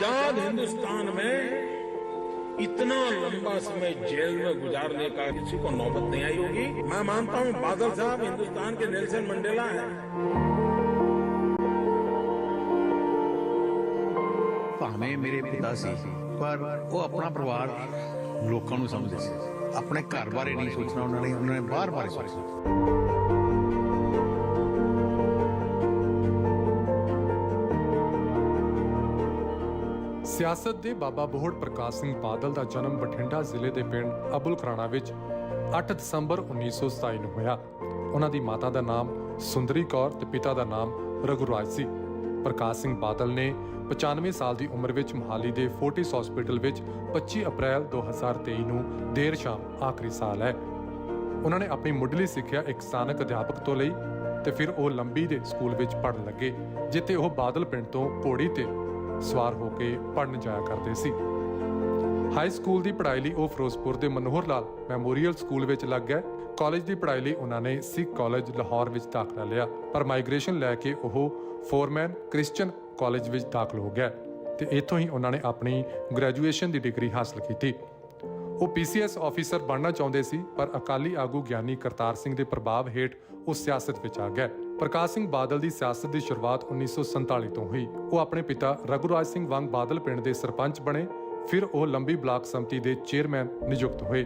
आजाद हिंदुस्तान में इतना लंबा समय जेल में गुजारने का किसी को नौबत नहीं आई होगी मैं मानता हूं बादल साहब हिंदुस्तान के नेल्सन मंडेला हैं ਭਾਵੇਂ ਮੇਰੇ ਪਿਤਾ ਸੀ ਪਰ ਉਹ ਆਪਣਾ ਪਰਿਵਾਰ ਲੋਕਾਂ ਨੂੰ ਸਮਝਦੇ ਸੀ ਆਪਣੇ ਘਰ ਬਾਰੇ ਨਹੀਂ ਸੋਚਣਾ ਉਹਨਾਂ ਨੇ ਉਹਨਾਂ ਨੇ ਬਾਹਰ ਬਾਰੇ ਸੋਚਣਾ ਸਿਆਸਤ ਦੇ ਬਾਬਾ ਬੋਹੜ ਪ੍ਰਕਾਸ਼ ਸਿੰਘ ਬਾਦਲ ਦਾ ਜਨਮ ਬਠਿੰਡਾ ਜ਼ਿਲ੍ਹੇ ਦੇ ਪਿੰਡ ਅਬੁਲ ਖਰਾਣਾ ਵਿੱਚ 8 ਦਸੰਬਰ 1927 ਨੂੰ ਹੋਇਆ। ਉਹਨਾਂ ਦੀ ਮਾਤਾ ਦਾ ਨਾਮ ਸੁੰਦਰੀ ਕੌਰ ਤੇ ਪਿਤਾ ਦਾ ਨਾਮ ਰਘੁਰਾਜ ਸੀ। ਪ੍ਰਕਾਸ਼ ਸਿੰਘ ਬਾਦਲ ਨੇ 95 ਸਾਲ ਦੀ ਉਮਰ ਵਿੱਚ ਮੋਹਾਲੀ ਦੇ ਫੋਰਟਿਸ ਹਸਪੀਟਲ ਵਿੱਚ 25 ਅਪ੍ਰੈਲ 2023 ਨੂੰ ਦੇਰ ਸ਼ਾਮ ਆਖਰੀ ਸਾਲ ਹੈ। ਉਹਨਾਂ ਨੇ ਆਪਣੀ ਮੁੱਢਲੀ ਸਿੱਖਿਆ ਇੱਕ ਸਥਾਨਕ ਅਧਿਆਪਕ ਤੋਂ ਲਈ ਤੇ ਫਿਰ ਉਹ ਲੰਬੀ ਦੇ ਸਕੂਲ ਵਿੱਚ ਪੜ੍ਹਨ ਲੱਗੇ, ਜਿੱਥੇ ਉਹ ਬਾਦਲ ਪਿੰਡ ਤੋਂ ਪੌੜੀ ਤੇ ਸਵਾਰ ਹੋ ਕੇ ਪੜ੍ਹਨ ਜਾਇਆ ਕਰਦੇ ਸੀ। ਹਾਈ ਸਕੂਲ ਦੀ ਪੜ੍ਹਾਈ ਲਈ ਉਹ ਫਿਰੋਜ਼ਪੁਰ ਦੇ ਮਨੋਹਰ ਲਾਲ ਮੈਮੋਰੀਅਲ ਸਕੂਲ ਵਿੱਚ ਲੱਗ ਗਏ। ਕਾਲਜ ਦੀ ਪੜ੍ਹਾਈ ਲਈ ਉਹਨਾਂ ਨੇ ਸਿੱਖ ਕਾਲਜ ਲਾਹੌਰ ਵਿੱਚ ਦਾਖਲਾ ਲਿਆ, ਪਰ ਮਾਈਗ੍ਰੇਸ਼ਨ ਲੈ ਕੇ ਉਹ ਫੋਰਮੈਨ ਕ੍ਰਿਸਚੀਅਨ ਕਾਲਜ ਵਿੱਚ ਦਾਖਲ ਹੋ ਗਿਆ ਤੇ ਇੱਥੋਂ ਹੀ ਉਹਨਾਂ ਨੇ ਆਪਣੀ ਗ੍ਰੈਜੂਏਸ਼ਨ ਦੀ ਡਿਗਰੀ ਹਾਸਲ ਕੀਤੀ। ਉਹ ਪੀਸੀਐਸ ਆਫੀਸਰ ਬਣਨਾ ਚਾਹੁੰਦੇ ਸੀ, ਪਰ ਅਕਾਲੀ ਆਗੂ ਗਿਆਨੀ ਕਰਤਾਰ ਸਿੰਘ ਦੇ ਪ੍ਰਭਾਵ ਹੇਠ ਉਹ ਸਿਆਸਤ ਵਿੱਚ ਆ ਗਏ। ਪ੍ਰਕਾਸ਼ ਸਿੰਘ ਬਾਦਲ ਦੀ ਸਿਆਸਤ ਦੀ ਸ਼ੁਰੂਆਤ 1947 ਤੋਂ ਹੋਈ। ਉਹ ਆਪਣੇ ਪਿਤਾ ਰਘੁਰਾਜ ਸਿੰਘ ਵਾਂਗ ਬਾਦਲ ਪਿੰਡ ਦੇ ਸਰਪੰਚ ਬਣੇ। ਫਿਰ ਉਹ ਲੰਬੀ ਬਲਾਕ ਸੰਮਤੀ ਦੇ ਚੇਅਰਮੈਨ ਨਿਯੁਕਤ ਹੋਏ।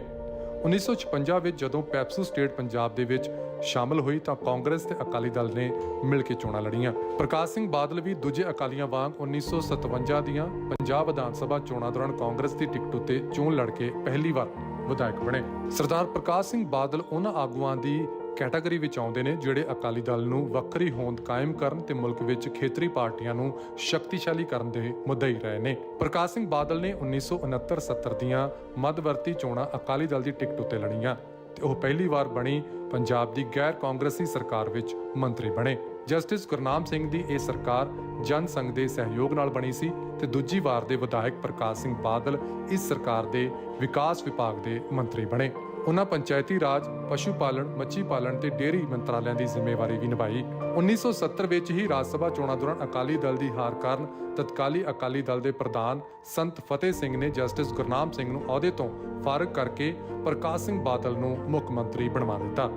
1956 ਵਿੱਚ ਜਦੋਂ ਪੈਪਸੂ ਸਟੇਟ ਪੰਜਾਬ ਦੇ ਵਿੱਚ ਸ਼ਾਮਲ ਹੋਈ ਤਾਂ ਕਾਂਗਰਸ ਤੇ ਅਕਾਲੀ ਦਲ ਨੇ ਮਿਲ ਕੇ ਚੋਣਾਂ ਲੜੀਆਂ। ਪ੍ਰਕਾਸ਼ ਸਿੰਘ ਬਾਦਲ ਵੀ ਦੂਜੇ ਅਕਾਲੀਆਂ ਵਾਂਗ 1957 ਦੀਆਂ ਪੰਜਾਬ ਵਿਧਾਨ ਸਭਾ ਚੋਣਾਂ ਦੌਰਾਨ ਕਾਂਗਰਸ ਦੀ ਟਿਕਟ ਉੱਤੇ ਚੋਣ ਲੜ ਕੇ ਪਹਿਲੀ ਵਾਰ ਵਿਧਾਇਕ ਬਣੇ। ਸਰਦਾਰ ਪ੍ਰਕਾਸ਼ ਸਿੰਘ ਬਾਦਲ ਉਹਨਾਂ ਆਗੂਆਂ ਦੀ ਕੈਟਾਗਰੀ ਵਿੱਚ ਆਉਂਦੇ ਨੇ ਜਿਹੜੇ ਅਕਾਲੀ ਦਲ ਨੂੰ ਵੱਖਰੀ ਹੋਂਦ ਕਾਇਮ ਕਰਨ ਤੇ ਮੁਲਕ ਵਿੱਚ ਖੇਤਰੀ ਪਾਰਟੀਆਂ ਨੂੰ ਸ਼ਕਤੀਸ਼ਾਲੀ ਕਰਨ ਦੇ ਮੁੱਦਈ ਰਹੇ ਨੇ। ਪ੍ਰਕਾਸ਼ ਸਿੰਘ ਬਾਦਲ ਨੇ 1969-70 ਦੀਆਂ ਮੱਧਵਰਤੀ ਚੋਣਾਂ ਅਕਾਲੀ ਦਲ ਦੀ ਟਿਕਟ ਉੱਤੇ ਲੜੀਆਂ ਤੇ ਉਹ ਪਹਿਲੀ ਵਾਰ ਬਣੀ ਪੰਜਾਬ ਦੀ ਗੈਰ ਕਾਂਗਰਸੀ ਸਰਕਾਰ ਵਿੱਚ ਮੰਤਰੀ ਬਣੇ। ਜਸਟਿਸ ਗੁਰਨਾਮ ਸਿੰਘ ਦੀ ਇਹ ਸਰਕਾਰ ਜਨ ਸੰਘ ਦੇ ਸਹਿਯੋਗ ਨਾਲ ਬਣੀ ਸੀ ਤੇ ਦੂਜੀ ਵਾਰ ਦੇ ਵਿਧਾਇਕ ਪ੍ਰਕਾਸ਼ ਸਿੰਘ ਬਾਦਲ ਇਸ ਸਰਕਾਰ ਦੇ ਵਿਕਾਸ ਵਿਭਾਗ ਦੇ ਮੰਤਰੀ ਬਣੇ। ਉਹਨਾਂ ਪੰਚਾਇਤੀ ਰਾਜ, ਪਸ਼ੂ ਪਾਲਣ, ਮੱਛੀ ਪਾਲਣ ਤੇ ਡੇਅਰੀ ਮੰਤਰਾਲਿਆਂ ਦੀ ਜ਼ਿੰਮੇਵਾਰੀ ਵੀ ਨਿਭਾਈ। 1970 ਵਿੱਚ ਹੀ ਰਾਜ ਸਭਾ ਚੋਣਾਂ ਦੌਰਾਨ ਅਕਾਲੀ ਦਲ ਦੀ ਹਾਰ ਕਾਰਨ ਤਤਕਾਲੀ ਅਕਾਲੀ ਦਲ ਦੇ ਪ੍ਰਧਾਨ ਸੰਤ ਫਤਿਹ ਸਿੰਘ ਨੇ ਜਸਟਿਸ ਗੁਰਨਾਮ ਸਿੰਘ ਨੂੰ ਅਹੁਦੇ ਤੋਂ ਫਾਰਗ ਕਰਕੇ ਪ੍ਰਕਾਸ਼ ਸਿੰਘ ਬਾਦਲ ਨੂੰ ਮੁੱਖ ਮੰਤਰੀ ਬਣਵਾ ਦਿੱਤਾ।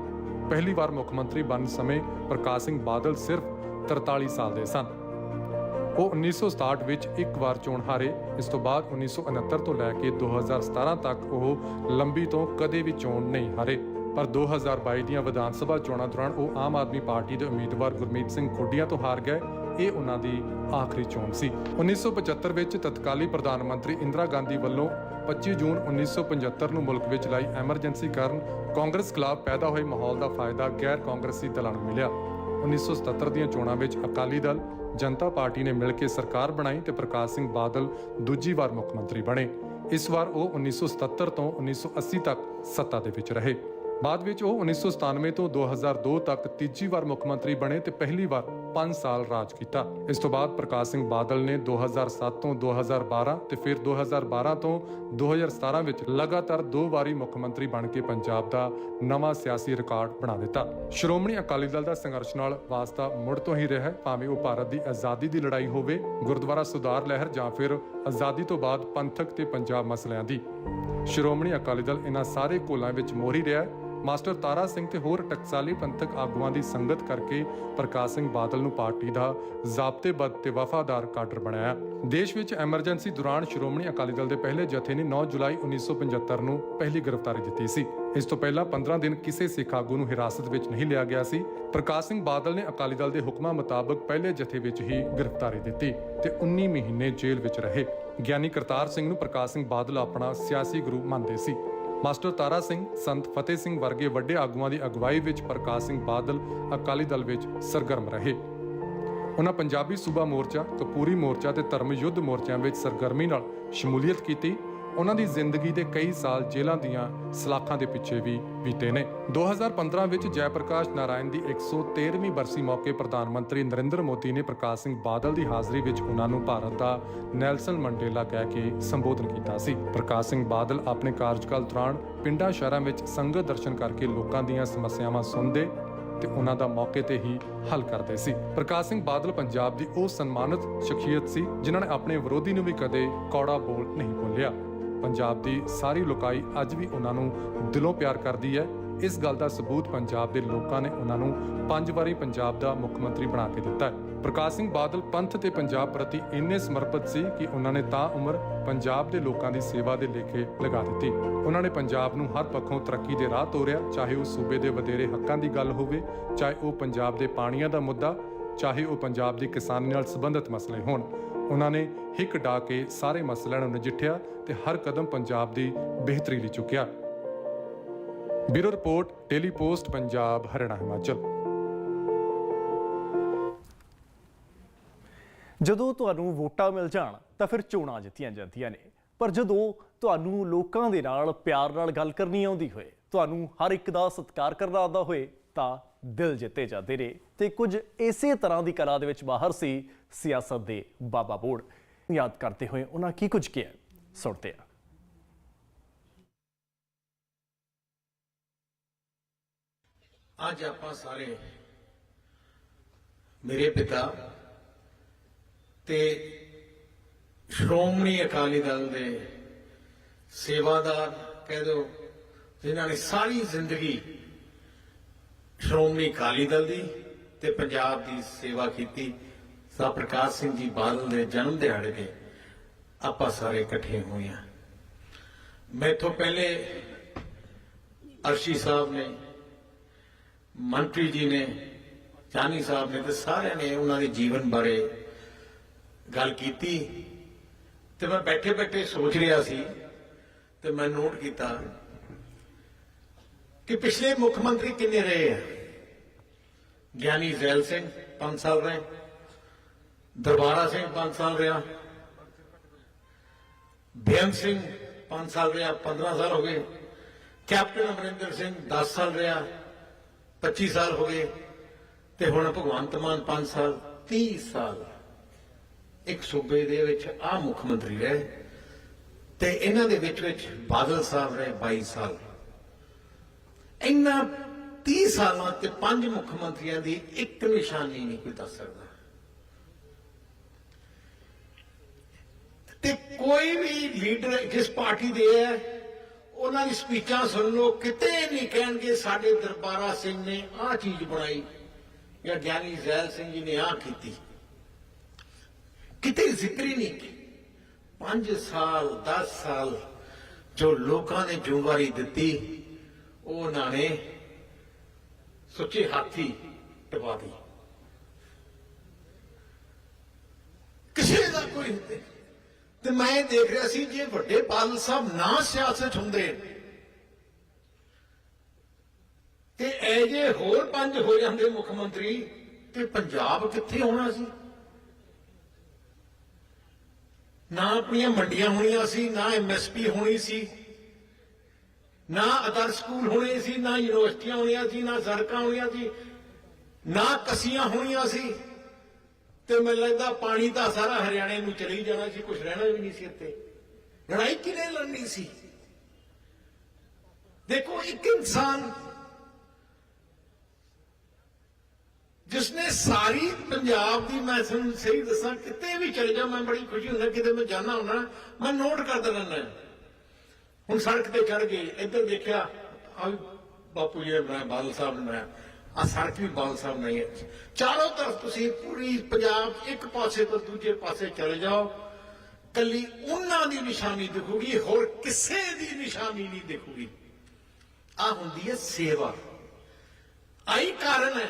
ਪਹਿਲੀ ਵਾਰ ਮੁੱਖ ਮੰਤਰੀ ਬਣਨ ਸਮੇਂ ਪ੍ਰਕਾਸ਼ ਸਿੰਘ ਬਾਦਲ ਸਿਰਫ 43 ਸਾਲ ਦੇ ਸਨ। ਉਹ 1967 ਵਿੱਚ ਇੱਕ ਵਾਰ ਚੋਣ ਹਾਰੇ। ਇਸ ਤੋਂ ਬਾਅਦ 1969 ਤੋਂ ਲੈ ਕੇ 2017 ਤੱਕ ਉਹ ਲੰਬੀ ਤੋਂ ਕਦੇ ਵੀ ਚੋਣ ਨਹੀਂ ਹਾਰੇ। ਪਰ 2022 ਦੀਆਂ ਵਿਧਾਨ ਸਭਾ ਚੋਣਾਂ ਦੌਰਾਨ ਉਹ ਆਮ ਆਦਮੀ ਪਾਰਟੀ ਦੇ ਉਮੀਦਵਾਰ ਗੁਰਮੀਤ ਸਿੰਘ ਖੁੱਡੀਆਂ ਤੋਂ ਹਾਰ ਗਏ। ਇਹ ਉਹਨਾਂ ਦੀ ਆਖਰੀ ਚੋਣ ਸੀ। 1975 ਵਿੱਚ ਤਤਕਾਲੀ ਪ੍ਰਧਾਨ ਮੰਤਰੀ ਇੰਦਰਾ ਗਾਂਧੀ ਵੱਲੋਂ 25 ਜੂਨ 1975 ਨੂੰ ਮੁਲਕ ਵਿੱਚ ਲਾਈ ਐਮਰਜੈਂਸੀ ਕਾਰਨ ਕਾਂਗਰਸ ਖਿਲਾਫ ਪੈਦਾ ਹੋਏ ਮਾਹੌਲ ਦਾ ਫਾਇਦਾ ਗੈਰ ਕਾਂਗਰਸੀ ਦਲਾਂ ਨੂੰ ਮਿਲਿਆ। 1977 ਦੀਆਂ ਚੋਣਾਂ ਵਿੱਚ ਅਕਾਲੀ ਦਲ ਜਨਤਾ ਪਾਰਟੀ ਨੇ ਮਿਲ ਕੇ ਸਰਕਾਰ ਬਣਾਈ ਤੇ ਪ੍ਰਕਾਸ਼ ਸਿੰਘ ਬਾਦਲ ਦੂਜੀ ਵਾਰ ਮੁੱਖ ਮੰਤਰੀ ਬਣੇ। ਇਸ ਵਾਰ ਉਹ 1977 ਤੋਂ 1980 ਤੱਕ ਸੱਤਾ ਦੇ ਵਿੱਚ ਰਹੇ। ਬਾਅਦ ਵਿੱਚ ਉਹ 1997 ਤੋਂ 2002 ਤੱਕ ਤੀਜੀ ਵਾਰ ਮੁੱਖ ਮੰਤਰੀ ਬਣੇ ਤੇ ਪਹਿਲੀ ਵਾਰ 5 ਸਾਲ ਰਾਜ ਕੀਤਾ। ਇਸ ਤੋਂ ਬਾਅਦ ਪ੍ਰਕਾਸ਼ ਸਿੰਘ ਬਾਦਲ ਨੇ 2007 ਤੋਂ 2012 ਤੇ ਫਿਰ 2012 ਤੋਂ 2017 ਵਿੱਚ ਲਗਾਤਾਰ ਦੋ ਵਾਰੀ ਮੁੱਖ ਮੰਤਰੀ ਬਣ ਕੇ ਪੰਜਾਬ ਦਾ ਨਵਾਂ ਸਿਆਸੀ ਰਿਕਾਰਡ ਬਣਾ ਦਿੱਤਾ। ਸ਼੍ਰੋਮਣੀ ਅਕਾਲੀ ਦਲ ਦਾ ਸੰਘਰਸ਼ ਨਾਲ ਵਾਸਤਾ ਮੁੜ ਤੋਂ ਹੀ ਰਿਹਾ ਭਾਵੇਂ ਉਹ ਭਾਰਤ ਦੀ ਆਜ਼ਾਦੀ ਦੀ ਲੜਾਈ ਹੋਵੇ, ਗੁਰਦੁਆਰਾ ਸੁਧਾਰ ਲਹਿਰ ਜਾਂ ਫਿਰ ਆਜ਼ਾਦੀ ਤੋਂ ਬਾਅਦ ਪੰਥਕ ਤੇ ਪੰਜਾਬ ਮਸਲਿਆਂ ਦੀ। ਸ਼੍ਰੋਮਣੀ ਅਕਾਲੀ ਦਲ ਇਹਨਾਂ ਸਾਰੇ ਕੋਲਾਂ ਵਿੱਚ ਮੋਹਰੀ ਰਿਹਾ ਮਾਸਟਰ ਤਾਰਾ ਸਿੰਘ ਤੇ ਹੋਰ ਟਕਸਾਲੀ ਪੰਥਕ ਆਗੂਆਂ ਦੀ ਸੰਗਤ ਕਰਕੇ ਪ੍ਰਕਾਸ਼ ਸਿੰਘ ਬਾਦਲ ਨੂੰ ਪਾਰਟੀ ਦਾ ਜ਼ਾਬਤੇਬੱਧ ਤੇ ਵਫਾਦਾਰ ਕਾਡਰ ਬਣਾਇਆ। ਦੇਸ਼ ਵਿੱਚ ਐਮਰਜੈਂਸੀ ਦੌਰਾਨ ਸ਼੍ਰੋਮਣੀ ਅਕਾਲੀ ਦਲ ਦੇ ਪਹਿਲੇ ਜਥੇ ਨੇ 9 ਜੁਲਾਈ 1975 ਨੂੰ ਪਹਿਲੀ ਗ੍ਰਿਫਤਾਰੀ ਦਿੱਤੀ ਸੀ। ਇਸ ਤੋਂ ਪਹਿਲਾਂ 15 ਦਿਨ ਕਿਸੇ ਸਿੱਖ ਆਗੂ ਨੂੰ ਹਿਰਾਸਤ ਵਿੱਚ ਨਹੀਂ ਲਿਆ ਗਿਆ ਸੀ। ਪ੍ਰਕਾਸ਼ ਸਿੰਘ ਬਾਦਲ ਨੇ ਅਕਾਲੀ ਦਲ ਦੇ ਹੁਕਮਾਂ ਮੁਤਾਬਕ ਪਹਿਲੇ ਜਥੇ ਵਿੱਚ ਹੀ ਗ੍ਰਿਫਤਾਰੀ ਦਿੱਤੀ ਤੇ 19 ਮਹੀਨੇ ਜੇਲ੍ਹ ਵਿੱਚ ਰਹੇ। ਗਿਆਨੀ ਕਰਤਾਰ ਸਿੰਘ ਨੂੰ ਪ੍ਰਕਾਸ਼ ਸਿੰਘ ਬਾਦਲ ਆਪਣਾ ਸਿਆਸੀ ਗੁਰੂ ਮੰਨਦੇ ਸੀ। ਮਾਸਟਰ ਤਾਰਾ ਸਿੰਘ, ਸੰਤ ਫਤਿਹ ਸਿੰਘ ਵਰਗੇ ਵੱਡੇ ਆਗੂਆਂ ਦੀ ਅਗਵਾਈ ਵਿੱਚ ਪ੍ਰਕਾਸ਼ ਸਿੰਘ ਬਾਦਲ ਅਕਾਲੀ ਦਲ ਵਿੱਚ ਸਰਗਰਮ ਰਹੇ। ਉਹਨਾਂ ਪੰਜਾਬੀ ਸੂਬਾ ਮੋਰਚਾ, ਕਪੂਰੀ ਮੋਰਚਾ ਤੇ ਧਰਮ ਯੁੱਧ ਮੋਰਚਿਆਂ ਵਿੱਚ ਸਰਗਰਮੀ ਨਾਲ ਸ਼ਮੂਲੀਅਤ ਕੀਤੀ ਉਹਨਾਂ ਦੀ ਜ਼ਿੰਦਗੀ ਦੇ ਕਈ ਸਾਲ ਜੇਲ੍ਹਾਂ ਦੀਆਂ ਸਲਾਖਾਂ ਦੇ ਪਿੱਛੇ ਵੀ ਬੀਤੇ ਨੇ। 2015 ਵਿੱਚ ਜੈ ਪ੍ਰਕਾਸ਼ ਨਾਰਾਇਣ ਦੀ 113ਵੀਂ ਬਰਸੀ ਮੌਕੇ ਪ੍ਰਧਾਨ ਮੰਤਰੀ ਨਰਿੰਦਰ ਮੋਦੀ ਨੇ ਪ੍ਰਕਾਸ਼ ਸਿੰਘ ਬਾਦਲ ਦੀ ਹਾਜ਼ਰੀ ਵਿੱਚ ਉਹਨਾਂ ਨੂੰ ਭਾਰਤ ਦਾ ਨੈਲਸਨ ਮੰਡੇਲਾ ਕਹਿ ਕੇ ਸੰਬੋਧਨ ਕੀਤਾ ਸੀ। ਪ੍ਰਕਾਸ਼ ਸਿੰਘ ਬਾਦਲ ਆਪਣੇ ਕਾਰਜਕਾਲ ਦੌਰਾਨ ਪਿੰਡਾਂ ਸ਼ਹਿਰਾਂ ਵਿੱਚ ਸੰਗਤ ਦਰਸ਼ਨ ਕਰਕੇ ਲੋਕਾਂ ਦੀਆਂ ਸਮੱਸਿਆਵਾਂ ਸੁਣਦੇ ਤੇ ਉਹਨਾਂ ਦਾ ਮੌਕੇ ਤੇ ਹੀ ਹੱਲ ਕਰਦੇ ਸੀ। ਪ੍ਰਕਾਸ਼ ਸਿੰਘ ਬਾਦਲ ਪੰਜਾਬ ਦੀ ਉਹ ਸਨਮਾਨਿਤ ਸ਼ਖਸੀਅਤ ਸੀ ਜਿਨ੍ਹਾਂ ਨੇ ਆਪਣੇ ਵਿਰੋਧੀ ਨੂੰ ਵੀ ਕਦੇ ਕੌੜਾ ਬੋਲ ਨਹੀਂ ਬੋਲਿਆ। ਪੰਜਾਬ ਦੀ ਸਾਰੀ ਲੋਕਾਈ ਅੱਜ ਵੀ ਉਹਨਾਂ ਨੂੰ ਦਿਲੋਂ ਪਿਆਰ ਕਰਦੀ ਹੈ। ਇਸ ਗੱਲ ਦਾ ਸਬੂਤ ਪੰਜਾਬ ਦੇ ਲੋਕਾਂ ਨੇ ਉਹਨਾਂ ਨੂੰ ਪੰਜ ਵਾਰੀ ਪੰਜਾਬ ਦਾ ਮੁੱਖ ਮੰਤਰੀ ਬਣਾ ਕੇ ਦਿੱਤਾ ਹੈ। ਪ੍ਰਕਾਸ਼ ਸਿੰਘ ਬਾਦਲ ਪੰਥ ਤੇ ਪੰਜਾਬ ਪ੍ਰਤੀ ਇੰਨੇ ਸਮਰਪਿਤ ਸੀ ਕਿ ਉਹਨਾਂ ਨੇ ਤਾਂ ਉਮਰ ਪੰਜਾਬ ਦੇ ਲੋਕਾਂ ਦੀ ਸੇਵਾ ਦੇ ਲੇਖੇ ਲਗਾ ਦਿੱਤੀ। ਉਹਨਾਂ ਨੇ ਪੰਜਾਬ ਨੂੰ ਹਰ ਪੱਖੋਂ ਤਰੱਕੀ ਦੇ ਰਾਹ ਤੋਰਿਆ, ਚਾਹੇ ਉਹ ਸੂਬੇ ਦੇ ਵਧੇਰੇ ਹੱਕਾਂ ਦੀ ਗੱਲ ਹੋਵੇ, ਚਾਹੇ ਉਹ ਪੰਜਾਬ ਦੇ ਪਾਣੀਆਂ ਦਾ ਮੁੱਦਾ, ਚਾਹੇ ਉਹ ਪੰਜਾਬ ਦੀ ਕਿਸਾਨੀ ਨਾਲ ਸੰਬੰਧਿਤ ਮਸਲੇ ਹੋਣ। ਉਹਨਾਂ ਨੇ ਹਿੱਕ ਡਾ ਕੇ ਸਾਰੇ ਮਸਲਿਆਂ ਨੂੰ ਨਜਿੱਠਿਆ ਤੇ ਹਰ ਕਦਮ ਪੰਜਾਬ ਦੀ ਬਿਹਤਰੀ ਲਈ ਚੁੱਕਿਆ। Bureau report, daily post, Punjab, Haryana, Himachal. ਜਦੋਂ ਤੁਹਾਨੂੰ ਵੋਟਾਂ ਮਿਲ ਜਾਣ, ਤਾਂ ਫਿਰ ਚੋਣਾਂ ਜਿੱਤੀਆਂ ਜਾਂਦੀਆਂ ਨੇ। ਪਰ ਜਦੋਂ ਤੁਹਾਨੂੰ ਲੋਕਾਂ ਦੇ ਨਾਲ ਪਿਆਰ ਨਾਲ ਗੱਲ ਕਰਨੀ ਆਉਂਦੀ ਹੋਏ, ਤੁਹਾਨੂੰ ਹਰ ਇੱਕ ਦਾ ਸਤਿਕਾਰ ਕਰਨਾ ਆਉਂਦਾ ਹੋਏ, ਤਾਂ ਦਿਲ ਜਿੱਤੇ ਜਾਂਦੇ ਨੇ ਤੇ ਕੁਝ ਇਸੇ ਤਰ੍ਹਾਂ ਦੀ ਕਲਾ ਦੇ ਵਿੱਚ ਮਾਹਰ ਸੀ ਸਿਆਸਤ ਦੇ ਬਾਬਾ ਬੋੜ। ਯਾਦ ਕਰਦੇ ਹੋਏ ਉਹਨਾਂ ਕੀ ਕੁਝ ਕਿਹਾ? ਸੁਣਦੇ ਹਾਂ। ਅੱਜ ਆਪਾਂ ਸਾਰੇ ਮੇਰੇ ਪਿਤਾ ਤੇ ਸ਼੍ਰੋਮਣੀ ਅਕਾਲੀ ਦਲ ਦੇ ਸੇਵਾਦਾਰ, ਕਹਿ ਦਿਓ, ਜਿਨ੍ਹਾਂ ਨੇ ਸਾਰੀ ਜ਼ਿੰਦਗੀ ਸ਼੍ਰੋਮਣੀ ਅਕਾਲੀ ਦਲ ਦੀ ਤੇ ਪੰਜਾਬ ਦੀ ਸੇਵਾ ਕੀਤੀ। ਸਾ ਪ੍ਰਕਾਸ਼ ਸਿੰਘ ਜੀ ਬਾਦਲ ਦੇ ਜਨਮ ਦਿਹਾੜੇ ਤੇ ਆਪਾਂ ਸਾਰੇ ਇਕੱਠੇ ਹੋਏ ਹਾਂ। ਮੈਥੋਂ ਪਹਿਲੇ ਅਰਸ਼ੀ ਸਾਹਿਬ ਨੇ, ਮੰਤਰੀ ਜੀ ਨੇ, ਚਾਨੀ ਸਾਹਿਬ ਨੇ ਤੇ ਸਾਰਿਆਂ ਨੇ ਉਹਨਾਂ ਦੇ ਜੀਵਨ ਬਾਰੇ ਗੱਲ ਕੀਤੀ। ਤੇ ਮੈਂ ਬੈਠੇ ਬੈਠੇ ਸੋਚ ਰਿਹਾ ਸੀ ਤੇ ਮੈਂ ਨੋਟ ਕੀਤਾ ਕਿ ਪਿਛਲੇ ਮੁੱਖ ਮੰਤਰੀ ਕਿੰਨੇ ਰਹੇ ਆ? ਗਿਆਨੀ ਜ਼ੈਲ ਸਿੰਘ 5 ਸਾਲ ਰਹੇ। ਦਰਬਾਰਾ ਸਿੰਘ 5 ਸਾਲ ਰਿਹਾ। ਬੇਅੰਤ ਸਿੰਘ 5 ਸਾਲ ਰਿਹਾ 15 ਸਾਲ ਹੋ ਗਏ। ਕੈਪਟਨ ਅਮਰਿੰਦਰ ਸਿੰਘ 10 ਸਾਲ ਰਿਹਾ 25 ਸਾਲ ਹੋ ਗਏ। ਤੇ ਹੁਣ ਭਗਵੰਤ ਮਾਨ 5 ਸਾਲ 30 ਸਾਲ। ਇੱਕ ਸੂਬੇ ਦੇ ਵਿੱਚ ਆ ਮੁੱਖ ਮੰਤਰੀ ਰਹੇ। ਤੇ ਇਹਨਾਂ ਦੇ ਵਿੱਚ ਵਿੱਚ ਬਾਦਲ ਸਾਹਿਬ ਰਹੇ 22 ਸਾਲ। ਇੰਨਾ 30 ਸਾਲਾਂ ਤੇ ਪੰਜ ਮੁੱਖ ਮੰਤਰੀਆਂ ਦੀ ਇੱਕ ਨਿਸ਼ਾਨੀ ਨਹੀਂ ਕੋਈ ਦੱਸ ਸਕਦਾ। ਤੇ ਕੋਈ ਵੀ ਲੀਡਰ ਜਿਸ ਪਾਰਟੀ ਦੇ ਹੈ, ਉਹਨਾਂ ਦੀ ਸਪੀਚਾਂ ਸੁਣ ਲਓ, ਕਿਤੇ ਨਹੀਂ ਕਹਿਣਗੇ ਸਾਡੇ ਦਰਬਾਰਾ ਸਿੰਘ ਨੇ ਆਹ ਚੀਜ਼ ਬਣਾਈ ਜਾਂ ਗਿਆਨੀ ਜ਼ੈਲ ਸਿੰਘ ਜੀ ਨੇ ਆਹ ਕੀਤੀ। ਕਿਤੇ ਜ਼ਿਕਰ ਹੀ ਨਹੀਂ 5 ਸਾਲ 10 ਸਾਲ ਜੋ ਲੋਕਾਂ ਨੇ ਜ਼ਿੰਮੇਵਾਰੀ ਦਿੱਤੀ ਉਹ ਉਹਨਾਂ ਨੇ ਸੁੱਚੇ ਹਾਥੀ ਟਪਾ ਦੀ। ਕਿਸੇ ਦਾ ਕੋਈ ਨਹੀਂ ਤੇ ਮੈਂ ਦੇਖ ਰਿਹਾ ਸੀ ਜੇ ਵੱਡੇ ਬਾਦਲ ਸਾਹਿਬ ਨਾ ਸਿਆਸਤ ਹੁੰਦੇ, ਤੇ ਇਹ ਜੇ ਹੋਰ ਪੰਜ ਹੋ ਜਾਂਦੇ ਮੁੱਖ ਮੰਤਰੀ, ਤੇ ਪੰਜਾਬ ਕਿੱਥੇ ਹੋਣਾ ਸੀ? ਨਾ ਆਪਣੀਆਂ ਮੰਡੀਆਂ ਹੋਣੀਆਂ ਸੀ, ਨਾ ਐਮਐਸਪੀ ਹੋਣੀ ਸੀ ਨਾ ਆਦਰਸ਼ ਸਕੂਲ ਹੋਣੇ ਸੀ, ਨਾ ਯੂਨੀਵਰਸਿਟੀਆਂ ਹੋਣੀਆਂ ਸੀ, ਨਾ ਸੜਕਾਂ ਹੋਣੀਆਂ ਸੀ, ਨਾ ਕਸੀਆਂ ਹੋਣੀਆਂ ਸੀ। ਤੇ ਮੈਨੂੰ ਲੱਗਦਾ ਪਾਣੀ ਤਾਂ ਸਾਰਾ ਹਰਿਆਣੇ ਨੂੰ ਚਲੀ ਜਾਣਾ ਸੀ ਕੁਝ ਰਹਿਣਾ ਵੀ ਨਹੀਂ ਸੀ ਇੱਥੇ। ਲੜਾਈ ਕਿਨੇ ਲੜਨੀ ਸੀ? ਦੇਖੋ, ਇੱਕ ਇਨਸਾਨ ਜਿਸਨੇ ਸਾਰੀ ਪੰਜਾਬ ਦੀ, ਮੈਂ ਤੁਹਾਨੂੰ ਸਹੀ ਦੱਸਾਂ, ਕਿਤੇ ਵੀ ਚਲੇ ਜਾ ਮੈਂ ਬੜੀ ਖੁਸ਼ੀ ਹੁੰਦਾ ਕਿਤੇ ਮੈਂ ਜਾਣਾ ਹੁੰਦਾ, ਮੈਂ ਨੋਟ ਕਰਦਾ ਰਹਿੰਦਾ ਹੁਣ ਸੜਕ ਤੇ ਚੜ ਗਏ, ਇੱਧਰ ਦੇਖਿਆ ਆ ਬਾਪੂ ਜੀ ਨੇ ਬਣਾਇਆ ਬਾਦਲ ਸਾਹਿਬ ਨੇ ਆ ਸੜਕ ਵੀ ਬਾਦਲ ਸਾਹਿਬ ਨੇ ਹੈ। ਚਾਰੋਂ ਤਰਫ ਤੁਸੀਂ ਪੂਰੀ ਪੰਜਾਬ ਇੱਕ ਪਾਸੇ ਤੋਂ ਦੂਜੇ ਪਾਸੇ ਚਲੇ ਜਾਓ, ਕੱਲੀ ਉਹਨਾਂ ਦੀ ਨਿਸ਼ਾਨੀ ਦਿਖੂਗੀ, ਹੋਰ ਕਿਸੇ ਦੀ ਨਿਸ਼ਾਨੀ ਨਹੀਂ ਦਿਖੂਗੀ। ਆ ਹੁੰਦੀ ਹੈ ਸੇਵਾ। ਆਈ ਕਾਰਨ ਹੈ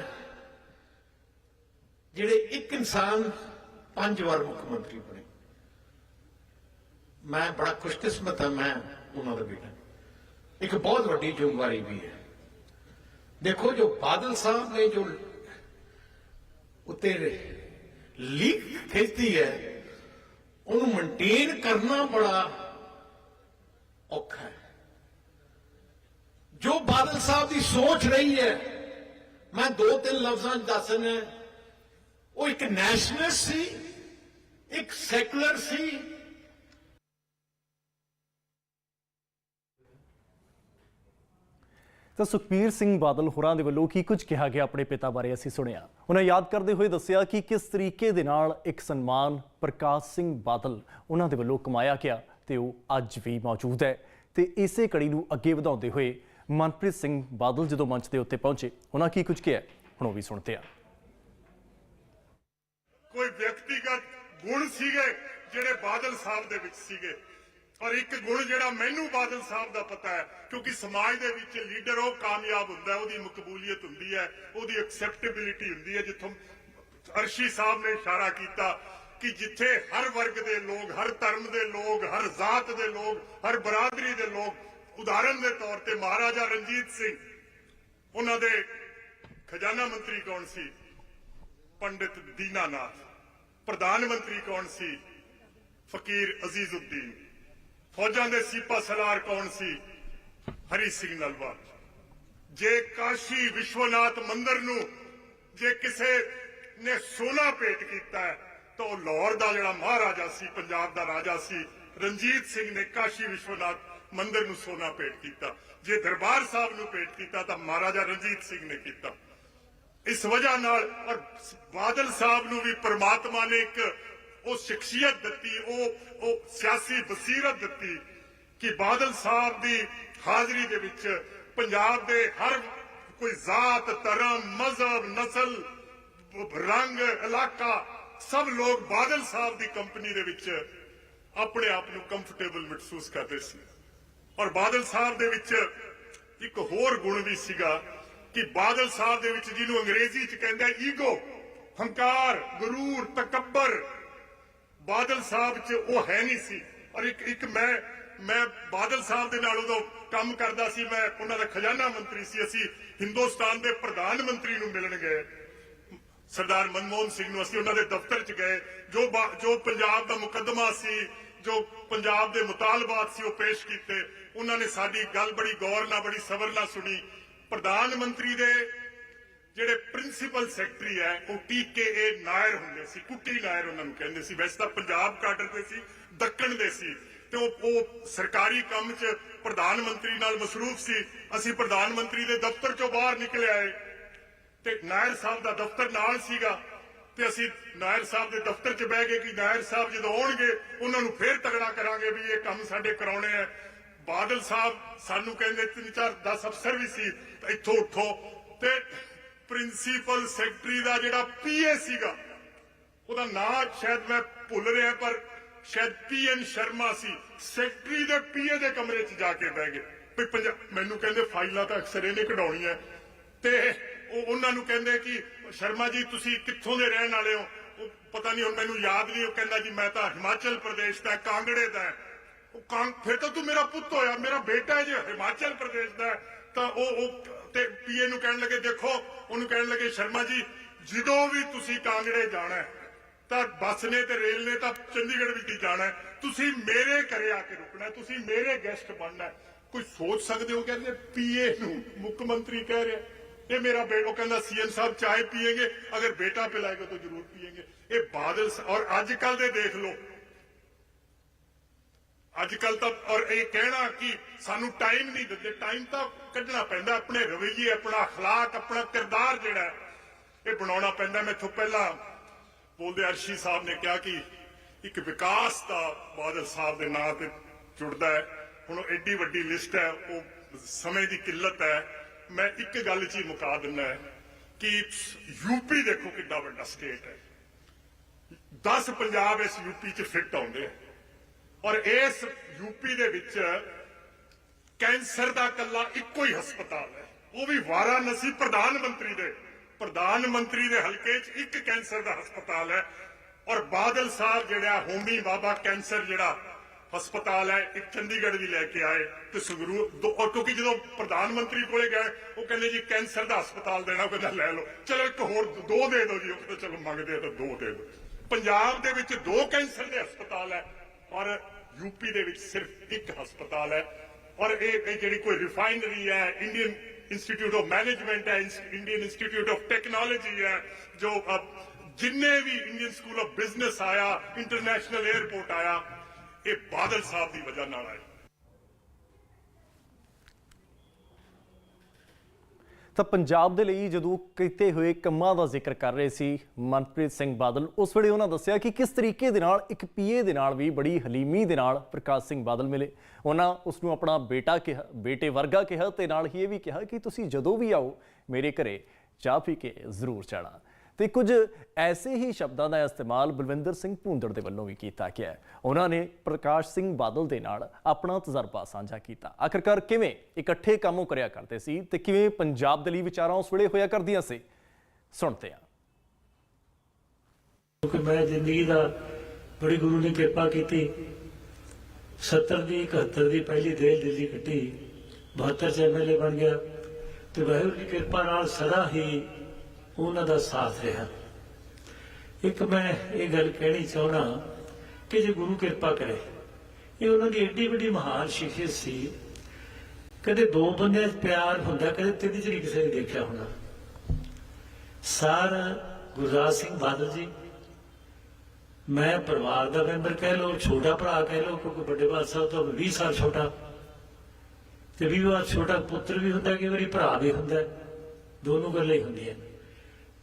ਜਿਹੜੇ ਇੱਕ ਇਨਸਾਨ ਪੰਜ ਵਾਰ ਮੁੱਖ ਮੰਤਰੀ ਬਣੇ। ਮੈਂ ਬੜਾ ਖੁਸ਼ਕਿਸਮਤ ਹਾਂ, ਮੈਂ ਉਹਨਾਂ ਦਾ ਬੇਟਾ। ਇੱਕ ਬਹੁਤ ਵੱਡੀ ਜ਼ਿੰਮੇਵਾਰੀ ਵੀ ਹੈ। ਦੇਖੋ ਜੋ ਬਾਦਲ ਸਾਹਿਬ ਨੇ ਜੋ ਉੱਤੇ ਲੀਕ ਖਿੱਚਦੀ ਹੈ, ਉਹਨੂੰ ਮੇਨਟੇਨ ਕਰਨਾ ਬੜਾ ਔਖਾ ਹੈ। ਜੋ ਬਾਦਲ ਸਾਹਿਬ ਦੀ ਸੋਚ ਰਹੀ ਹੈ, ਮੈਂ ਦੋ ਤਿੰਨ ਲਫ਼ਜ਼ਾਂ 'ਚ ਦੱਸਣਾ ਉਹ ਇੱਕ ਨੈਸ਼ਨਲਿਸਟ ਸੀ, ਇੱਕ ਸੈਕੂਲਰ ਸੀ ਤਾਂ ਸੁਖਬੀਰ ਸਿੰਘ ਬਾਦਲ ਹੋਰਾਂ ਦੇ ਵੱਲੋਂ ਕੀ ਕੁਝ ਕਿਹਾ ਗਿਆ ਆਪਣੇ ਪਿਤਾ ਬਾਰੇ ਅਸੀਂ ਸੁਣਿਆ। ਉਹਨਾਂ ਯਾਦ ਕਰਦੇ ਹੋਏ ਦੱਸਿਆ ਕਿ ਕਿਸ ਤਰੀਕੇ ਦੇ ਨਾਲ ਇੱਕ ਸਨਮਾਨ ਪ੍ਰਕਾਸ਼ ਸਿੰਘ ਬਾਦਲ ਉਹਨਾਂ ਦੇ ਵੱਲੋਂ ਕਮਾਇਆ ਗਿਆ ਤੇ ਉਹ ਅੱਜ ਵੀ ਮੌਜੂਦ ਹੈ। ਤੇ ਇਸੇ ਕੜੀ ਨੂੰ ਅੱਗੇ ਵਧਾਉਂਦੇ ਹੋਏ ਮਨਪ੍ਰੀਤ ਸਿੰਘ ਬਾਦਲ ਜਦੋਂ ਮੰਚ ਦੇ ਉੱਤੇ ਪਹੁੰਚੇ, ਉਹਨਾਂ ਕੀ ਕੁਝ ਕਿਹਾ ਹੁਣ ਉਹ ਵੀ ਸੁਣਦੇ ਆ ਕੋਈ ਵਿਅਕਤੀਗਤ ਗੁਣ ਸੀਗੇ ਜਿਹੜੇ ਬਾਦਲ ਸਾਹਿਬ ਦੇ ਵਿੱਚ ਸੀਗੇ। ਔਰ ਇੱਕ ਗੁਣ ਜਿਹੜਾ ਮੈਨੂੰ ਬਾਦਲ ਸਾਹਿਬ ਦਾ ਪਤਾ ਹੈ, ਕਿਉਂਕਿ ਸਮਾਜ ਦੇ ਵਿੱਚ ਲੀਡਰ ਉਹ ਕਾਮਯਾਬ ਹੁੰਦਾ ਉਹਦੀ ਮਕਬੂਲੀਅਤ ਹੁੰਦੀ ਹੈ, ਉਹਦੀ ਐਕਸੈਪਟੇਬਿਲਿਟੀ ਹੁੰਦੀ ਹੈ, ਜਿੱਥੋਂ ਅਰਸ਼ੀ ਸਾਹਿਬ ਨੇ ਇਸ਼ਾਰਾ ਕੀਤਾ ਕਿ ਜਿੱਥੇ ਹਰ ਵਰਗ ਦੇ ਲੋਕ, ਹਰ ਧਰਮ ਦੇ ਲੋਕ, ਹਰ ਜ਼ਾਤ ਦੇ ਲੋਕ, ਹਰ ਬਰਾਦਰੀ ਦੇ ਲੋਕ, ਉਦਾਹਰਨ ਦੇ ਤੌਰ ਤੇ ਮਹਾਰਾਜਾ ਰਣਜੀਤ ਸਿੰਘ, ਉਹਨਾਂ ਦੇ ਖਜ਼ਾਨਾ ਮੰਤਰੀ ਕੌਣ ਸੀ? ਪੰਡਿਤ ਦੀਨਾਨਾਥ। ਪ੍ਰਧਾਨ ਮੰਤਰੀ ਕੌਣ ਸੀ? ਫਕੀਰ ਅਜ਼ੀਜ਼ਉদ্ਦੀਨ ਫੌਜਾਂ ਦੇ ਸਿਪਾ ਸਲਾਰ ਕੌਣ ਸੀ? ਹਰੀ ਸਿੰਘ ਨਲਵਾ। ਜੇ ਕਾਸ਼ੀ ਵਿਸ਼ਵਨਾਥ ਮੰਦਿਰ ਨੂੰ ਜੇ ਕਿਸੇ ਨੇ ਸੋਨਾ ਭੇਟ ਕੀਤਾ ਤਾਂ ਉਹ ਲਾਹੌਰ ਦਾ ਜਿਹੜਾ ਮਹਾਰਾਜਾ ਸੀ, ਪੰਜਾਬ ਦਾ ਰਾਜਾ ਸੀ, ਰਣਜੀਤ ਸਿੰਘ ਨੇ ਕਾਸ਼ੀ ਵਿਸ਼ਵਨਾਥ ਮੰਦਿਰ ਨੂੰ ਸੋਨਾ ਭੇਟ ਕੀਤਾ। ਜੇ ਦਰਬਾਰ ਸਾਹਿਬ ਨੂੰ ਭੇਟ ਕੀਤਾ, ਤਾਂ ਮਹਾਰਾਜਾ ਰਣਜੀਤ ਸਿੰਘ ਨੇ ਕੀਤਾ। ਇਸ ਵਜ੍ਹਾ ਨਾਲ ਔਰ ਬਾਦਲ ਸਾਹਿਬ ਨੂੰ ਵੀ ਪ੍ਰਮਾਤਮਾ ਨੇ ਇੱਕ ਉਹ ਸ਼ਖਸੀਅਤ ਦਿੱਤੀ, ਉਹ ਉਹ ਸਿਆਸੀ ਬਸੀਰਤ ਦਿੱਤੀ ਕਿ ਬਾਦਲ ਸਾਹਿਬ ਦੀ ਹਾਜ਼ਰੀ ਦੇ ਵਿੱਚ ਪੰਜਾਬ ਦੇ ਹਰ ਕੋਈ ਜ਼ਾਤ, ਧਰਮ, ਮਜ਼ਹਬ, ਨਸਲ, ਰੰਗ, ਇਲਾਕਾ, ਸਭ ਲੋਕ ਬਾਦਲ ਸਾਹਿਬ ਦੀ ਕੰਪਨੀ ਦੇ ਵਿੱਚ ਆਪਣੇ ਆਪ ਨੂੰ ਕੰਫਰਟੇਬਲ ਮਹਿਸੂਸ ਕਰਦੇ ਸੀ। ਔਰ ਬਾਦਲ ਸਾਹਿਬ ਦੇ ਵਿੱਚ ਇੱਕ ਹੋਰ ਗੁਣ ਵੀ ਸੀਗਾ ਕਿ ਬਾਦਲ ਸਾਹਿਬ ਦੇ ਵਿੱਚ ਜਿਹਨੂੰ ਅੰਗਰੇਜ਼ੀ ਚ ਕਹਿੰਦਾ ਈਗੋ ਹੰਕਾਰ, ਗਰੂਰ, ਤਕੱਬਰ ਬਾਦਲ ਸਾਹਿਬ ਚ ਉਹ ਹੈ ਨਹੀਂ ਸੀ। ਔਰ ਇੱਕ ਇੱਕ ਮੈਂ ਮੈਂ ਬਾਦਲ ਸਾਹਿਬ ਦੇ ਨਾਲ ਉਦੋਂ ਕੰਮ ਕਰਦਾ ਸੀ। ਮੈਂ ਉਹਨਾਂ ਦਾ ਖਜ਼ਾਨਾ ਮੰਤਰੀ ਸੀ। ਅਸੀਂ ਹਿੰਦੁਸਤਾਨ ਦੇ ਪ੍ਰਧਾਨ ਮੰਤਰੀ ਨੂੰ ਮਿਲਣ ਗਏ। ਸਰਦਾਰ ਮਨਮੋਹਨ ਸਿੰਘ ਨੂੰ ਅਸੀਂ ਉਹਨਾਂ ਦੇ ਦਫ਼ਤਰ 'ਚ ਗਏ। ਜੋ ਜੋ ਪੰਜਾਬ ਦਾ ਮੁਕੱਦਮਾ ਸੀ, ਜੋ ਪੰਜਾਬ ਦੇ ਮੁਤਾਲਬਾਤ ਸੀ, ਉਹ ਪੇਸ਼ ਕੀਤੇ। ਉਹਨਾਂ ਨੇ ਸਾਡੀ ਗੱਲ ਬੜੀ ਗੌਰ ਨਾਲ, ਬੜੀ ਸਬਰ ਨਾਲ ਸੁਣੀ। ਪ੍ਰਧਾਨ ਮੰਤਰੀ ਦੇ ਜਿਹੜੇ ਪ੍ਰਿੰਸੀਪਲ ਸੈਕਟਰੀ ਹੈ, ਉਹ ਟੀਕੇਏ ਨਾਇਰ ਹੁੰਦੇ ਸੀ, ਕੁੱਟੀ ਨਾਇਰ ਉਹਨਾਂ ਨੂੰ ਕਹਿੰਦੇ ਸੀ। ਵੈਸੇ ਤਾਂ ਪੰਜਾਬ ਕਾਡਰ ਦੇ ਸੀ ਦੱਕਣ ਦੇ ਸੀ। ਤੇ ਉਹ ਸਰਕਾਰੀ ਕੰਮ 'ਚ ਪ੍ਰਧਾਨ ਮੰਤਰੀ ਨਾਲ ਮਸਰੂਫ ਸੀ। ਅਸੀਂ ਪ੍ਰਧਾਨ ਮੰਤਰੀ ਦੇ ਦਫ਼ਤਰ 'ਚੋਂ ਬਾਹਰ ਨਿਕਲ ਆਏ। ਤੇ ਨਾਇਰ ਸਾਹਿਬ ਦਾ ਦਫ਼ਤਰ ਨਾਲ ਸੀਗਾ। ਤੇ ਅਸੀਂ ਨਾਇਰ ਸਾਹਿਬ ਦੇ ਦਫ਼ਤਰ 'ਚ ਬਹਿ ਗਏ ਕਿ ਨਾਇਰ ਸਾਹਿਬ ਜਦੋਂ ਆਉਣਗੇ, ਉਹਨਾਂ ਨੂੰ ਫੇਰ ਤਗੜਾ ਕਰਾਂਗੇ ਵੀ ਇਹ ਕੰਮ ਸਾਡੇ ਕਰਾਉਣੇ ਆ। ਬਾਦਲ ਸਾਹਿਬ ਸਾਨੂੰ ਕਹਿੰਦੇ, ਤਿੰਨ ਚਾਰ 10 ਅਫਸਰ ਵੀ ਸੀ, ਇੱਥੋਂ ਉੱਠੋ। ਤੇ ਪ੍ਰਿੰਸੀਪਲ ਸੈਕਟਰੀ ਦਾ ਜਿਹੜਾ ਪੀਏ ਸੀਗਾ, ਉਹਦਾ ਨਾਂ ਸ਼ਾਇਦ ਮੈਂ ਭੁੱਲ ਰਿਹਾ, ਪਰ ਸ਼ਾਇਦ ਪੀਐਨ ਸ਼ਰਮਾ ਸੀ। ਸੈਕਟਰੀ ਦੇ ਪੀਏ ਦੇ ਕਮਰੇ 'ਚ ਜਾ ਕੇ ਬਹਿ ਗਏ। ਵੀ ਮੈਨੂੰ ਕਹਿੰਦੇ ਫਾਈਲਾਂ ਤਾਂ ਅਕਸਰ ਇਹਨੇ ਕਢਾਉਣੀਆਂ। ਤੇ ਉਹ ਉਹਨਾਂ ਨੂੰ ਕਹਿੰਦੇ ਕਿ, ਸ਼ਰਮਾ ਜੀ, ਤੁਸੀਂ ਕਿੱਥੋਂ ਦੇ ਰਹਿਣ ਵਾਲੇ ਹੋ? ਉਹ ਪਤਾ ਨਹੀਂ, ਹੁਣ ਮੈਨੂੰ ਯਾਦ ਨਹੀਂ, ਉਹ ਕਹਿੰਦਾ ਜੀ, ਮੈਂ ਤਾਂ ਹਿਮਾਚਲ ਪ੍ਰਦੇਸ਼ ਦਾ, ਕਾਂਗੜੇ ਦਾ ਉਹ ਕਾਂ ਫਿਰ ਤਾਂ ਤੂੰ ਮੇਰਾ ਪੁੱਤ ਹੋਇਆ, ਮੇਰਾ ਬੇਟਾ ਹੈ ਜੇ, ਹਿਮਾਚਲ ਪ੍ਰਦੇਸ਼ ਦਾ ਤਾਂ ਉਹ ਉਹ ਤੇ ਪੀਏ ਨੂੰ ਕਹਿਣ ਲੱਗੇ, ਦੇਖੋ, ਉਹਨੂੰ ਕਹਿਣ ਲੱਗੇ, ਸ਼ਰਮਾ ਜੀ, ਜਦੋਂ ਵੀ ਤੁਸੀਂ ਕਾਂਗੜੇ ਜਾਣਾ ਤਾਂ ਬੱਸ ਨੇ ਤੇ ਰੇਲ ਨੇ ਤਾਂ ਚੰਡੀਗੜ੍ਹ ਵਿੱਚ ਹੀ ਜਾਣਾ ਤੁਸੀਂ ਮੇਰੇ ਘਰੇ ਆ ਕੇ ਰੁਕਣਾ ਤੁਸੀਂ ਮੇਰੇ ਗੈਸਟ ਬਣਨਾ ਕੋਈ ਸੋਚ ਸਕਦੇ ਹੋ ਕਹਿੰਦੇ, ਪੀਏ ਨੂੰ ਮੁੱਖ ਮੰਤਰੀ ਕਹਿ ਰਿਹਾ ਇਹ ਮੇਰਾ ਬੇਟਾ ਕਹਿੰਦਾ ਸੀਐਮ ਸਾਹਿਬ ਚਾਹੇ ਪੀਏਗੇ, ਅਗਰ ਬੇਟਾ ਪਿਲਾਏਗਾ ਤਾਂ ਜ਼ਰੂਰ ਪੀਏਗੇ। ਇਹ ਬਾਦਲ ਔਰ ਅੱਜ ਕੱਲ ਦੇ ਦੇਖ ਲਓ ਅੱਜ ਕੱਲ ਤਾਂ ਔਰ ਇਹ ਕਹਿਣਾ ਕਿ ਸਾਨੂੰ ਟਾਈਮ ਨਹੀਂ ਦਿੰਦੇ ਟਾਈਮ ਤਾਂ ਕੱਢਣਾ ਪੈਂਦਾ ਆਪਣੇ ਰਵੱਈਏ ਆਪਣਾ اخلاق ਆਪਣਾ ਕਿਰਦਾਰ ਜਿਹੜਾ ਹੈ, ਇਹ ਬਣਾਉਣਾ ਪੈਂਦਾ ਮੈਥੋਂ ਪਹਿਲਾਂ ਬੋਲਦੇ ਅਰਸ਼ੀ ਸਾਹਿਬ ਨੇ ਕਿਹਾ ਕਿ ਇੱਕ ਵਿਕਾਸ ਦਾ ਬਾਦਲ ਸਾਹਿਬ ਦੇ ਨਾਂ ਤੇ ਜੁੜਦਾ ਹੈ ਹੁਣ ਉਹ ਐਡੀ ਵੱਡੀ ਲਿਸਟ ਹੈ ਉਹ ਸਮੇਂ ਦੀ ਕਿੱਲਤ ਹੈ ਮੈਂ ਇੱਕ ਗੱਲ 'ਚ ਹੀ ਮੁਕਾ ਦਿੰਦਾ ਹੈ ਕਿ ਯੂਪੀ ਦੇਖੋ ਕਿੰਨਾ ਵੱਡਾ ਸਟੇਟ ਹੈ 10 ਪੰਜਾਬ ਇਸ ਯੂਪੀ 'ਚ ਫਿੱਟ ਆਉਂਦੇ ਆ ਔਰ ਇਸ ਯੂਪੀ ਦੇ ਵਿੱਚ ਕੈਂਸਰ ਦਾ ਕੱਲਾ ਇੱਕੋ ਹੀ ਹਸਪਤਾਲ ਹੈ। ਉਹ ਵੀ ਵਾਰਾਣਸੀ ਪ੍ਰਧਾਨ ਮੰਤਰੀ ਦੇ, ਪ੍ਰਧਾਨ ਮੰਤਰੀ ਦੇ ਹਲਕੇ 'ਚ ਇੱਕ ਕੈਂਸਰ ਦਾ ਹਸਪਤਾਲ ਹੈ। ਔਰ ਬਾਦਲ ਸਾਹਿਬ ਜਿਹੜਾ ਹੋਮੀ ਬਾਬਾ ਕੈਂਸਰ ਜਿਹੜਾ ਹਸਪਤਾਲ ਹੈ ਇੱਕ ਚੰਡੀਗੜ੍ਹ ਵੀ ਲੈ ਕੇ ਆਏ ਤੇ ਸੰਗਰੂਰ ਦੋ- ਔਰ ਕਿਉਂਕਿ ਜਦੋਂ ਪ੍ਰਧਾਨ ਮੰਤਰੀ ਕੋਲੇ ਗਏ, ਉਹ ਕਹਿੰਦੇ ਜੀ ਕੈਂਸਰ ਦਾ ਹਸਪਤਾਲ ਦੇਣਾ, ਉਹ ਕਹਿੰਦਾ ਲੈ ਲਓ। ਚਲੋ ਇੱਕ ਹੋਰ ਦੋ ਦੇ ਦਿਓ ਜੀ, ਉਹ ਕਹਿੰਦਾ ਚਲੋ ਮੰਗਦੇ ਆ ਤਾਂ ਦੋ ਦੇ ਦਿਓ। ਪੰਜਾਬ ਦੇ ਵਿੱਚ ਦੋ ਕੈਂਸਰ ਦੇ ਹਸਪਤਾਲ ਹੈ। ਔਰ ਯੂਪੀ ਦੇ ਵਿੱਚ ਸਿਰਫ ਇੱਕ ਹਸਪਤਾਲ ਹੈ। ਔਰ ਇਹ ਜਿਹੜੀ ਕੋਈ ਰਿਫਾਈਨਰੀ ਹੈ ਇੰਡੀਅਨ ਇੰਸਟੀਚਿਊਟ ਆਫ ਮੈਨੇਜਮੈਂਟ ਹੈ ਇੰਡੀਅਨ ਇੰਸਟੀਚਿਊਟ ਆਫ ਟੈਕਨੋਲੋਜੀ ਹੈ, ਜੋ ਜਿੰਨੇ ਵੀ ਇੰਡੀਅਨ ਸਕੂਲ ਆਫ ਬਿਜ਼ਨਸ ਆਇਆ ਇੰਟਰਨੈਸ਼ਨਲ 에ਅਰਪੋਰਟ ਆਇਆ, ਇਹ ਬਾਦਲ ਸਾਹਿਬ ਦੀ ਵਜ੍ਹਾ ਨਾਲ ਆਇਆ। ਤਾਂ ਪੰਜਾਬ ਦੇ ਲਈ ਜਦੋਂ ਕੀਤੇ ਹੋਏ ਕੰਮਾਂ ਦਾ ਜ਼ਿਕਰ ਕਰ ਰਹੇ ਸੀ ਮਨਪ੍ਰੀਤ ਸਿੰਘ ਬਾਦਲ, ਉਸ ਵੇਲੇ ਉਹਨਾਂ ਦੱਸਿਆ ਕਿ ਕਿਸ ਤਰੀਕੇ ਦੇ ਨਾਲ, ਇੱਕ ਪੀਏ ਦੇ ਨਾਲ ਵੀ ਬੜੀ ਹਲੀਮੀ ਦੇ ਨਾਲ ਪ੍ਰਕਾਸ਼ ਸਿੰਘ ਬਾਦਲ ਮਿਲੇ। ਉਹਨਾਂ ਉਸ ਨੂੰ ਆਪਣਾ ਬੇਟਾ ਕਿਹਾ, ਬੇਟੇ ਵਰਗਾ ਕਿਹਾ ਤੇ ਨਾਲ ਹੀ ਇਹ ਵੀ ਕਿਹਾ ਕਿ ਤੁਸੀਂ ਜਦੋਂ ਵੀ ਆਓ ਮੇਰੇ ਘਰੇ ਚਾਹ ਪੀ ਕੇ ਜ਼ਰੂਰ ਜਾਣਾ। ਤੇ ਕੁਝ ਐਸੇ ਹੀ ਸ਼ਬਦਾਂ ਦਾ ਇਸਤੇਮਾਲ ਬਲਵਿੰਦਰ ਸਿੰਘ ਭੂੰਦੜ ਦੇ ਵੱਲੋਂ ਵੀ ਕੀਤਾ ਗਿਆ ਉਹਨਾਂ ਨੇ ਪ੍ਰਕਾਸ਼ ਸਿੰਘ ਬਾਦਲ ਦੇ ਨਾਲ ਆਪਣਾ ਤਜਰਬਾ ਸਾਂਝਾ ਕੀਤਾ। ਆਖਰਕਾਰ ਕਿਵੇਂ ਇਕੱਠੇ ਕੰਮ ਕਰਿਆ ਕਰਦੇ ਸੀ ਤੇ ਕਿਵੇਂ ਪੰਜਾਬ ਦੇ ਲਈ ਵਿਚਾਰਾਂ ਉਸ ਵੇਲੇ ਹੋਇਆ ਕਰਦੀਆਂ ਸੀ, ਸੁਣਦੇ ਹਾਂ। ਕਿਉਂਕਿ ਮੈਂ ਜ਼ਿੰਦਗੀ ਦਾ ਬੜੀ ਗੁਰੂ ਨੇ ਕਿਰਪਾ ਕੀਤੀ। 70 ਦੀ 71 ਦੀ ਪਹਿਲੀ ਦੇਲ ਦਿੱਲੀ ਕੱਟੀ 72 ਚ ਐਮਐਲਏ ਬਣ ਗਿਆ ਤੇ ਵਾਹਿਗੁਰੂ ਦੀ ਕਿਰਪਾ ਨਾਲ ਸਦਾ ਹੀ ਉਹਨਾਂ ਦਾ ਸਾਥ ਰਿਹਾ। ਇੱਕ ਮੈਂ ਇਹ ਗੱਲ ਕਹਿਣੀ ਚਾਹਣਾ ਕਿ ਜੇ ਗੁਰੂ ਕਿਰਪਾ ਕਰੇ, ਇਹ ਉਹਨਾਂ ਦੀ ਏਡੀ ਵੱਡੀ ਮਹਾਨ ਸ਼ਖਸੀਅਤ ਸੀ। ਕਦੇ ਦੋ ਬੰਦਿਆਂ 'ਚ ਪਿਆਰ ਹੁੰਦਾ, ਕਦੇ ਤਿੰਨ 'ਚ ਨਹੀਂ ਕਿਸੇ ਨੇ ਦੇਖਿਆ ਹੋਣਾ ਸਰ ਗੁਰਦਾਸ ਸਿੰਘ ਬਾਦਲ ਜੀ, ਮੈਂ ਪਰਿਵਾਰ ਦਾ ਮੈਂਬਰ ਕਹਿ ਲਓ, ਛੋਟਾ ਭਰਾ ਕਹਿ ਲਓ, ਕਿਉਂਕਿ ਵੱਡੇ ਬਾਦ ਸਾਹਿਬ ਤੋਂ 20 ਸਾਲ ਛੋਟਾ। ਤੇ 20 ਵਾਰ ਛੋਟਾ ਪੁੱਤਰ ਵੀ ਹੁੰਦਾ, ਕਈ ਵਾਰੀ ਭਰਾ ਵੀ ਹੁੰਦਾ, ਦੋਨੋਂ ਗੱਲਾਂ ਹੀ ਹੁੰਦੀਆਂ।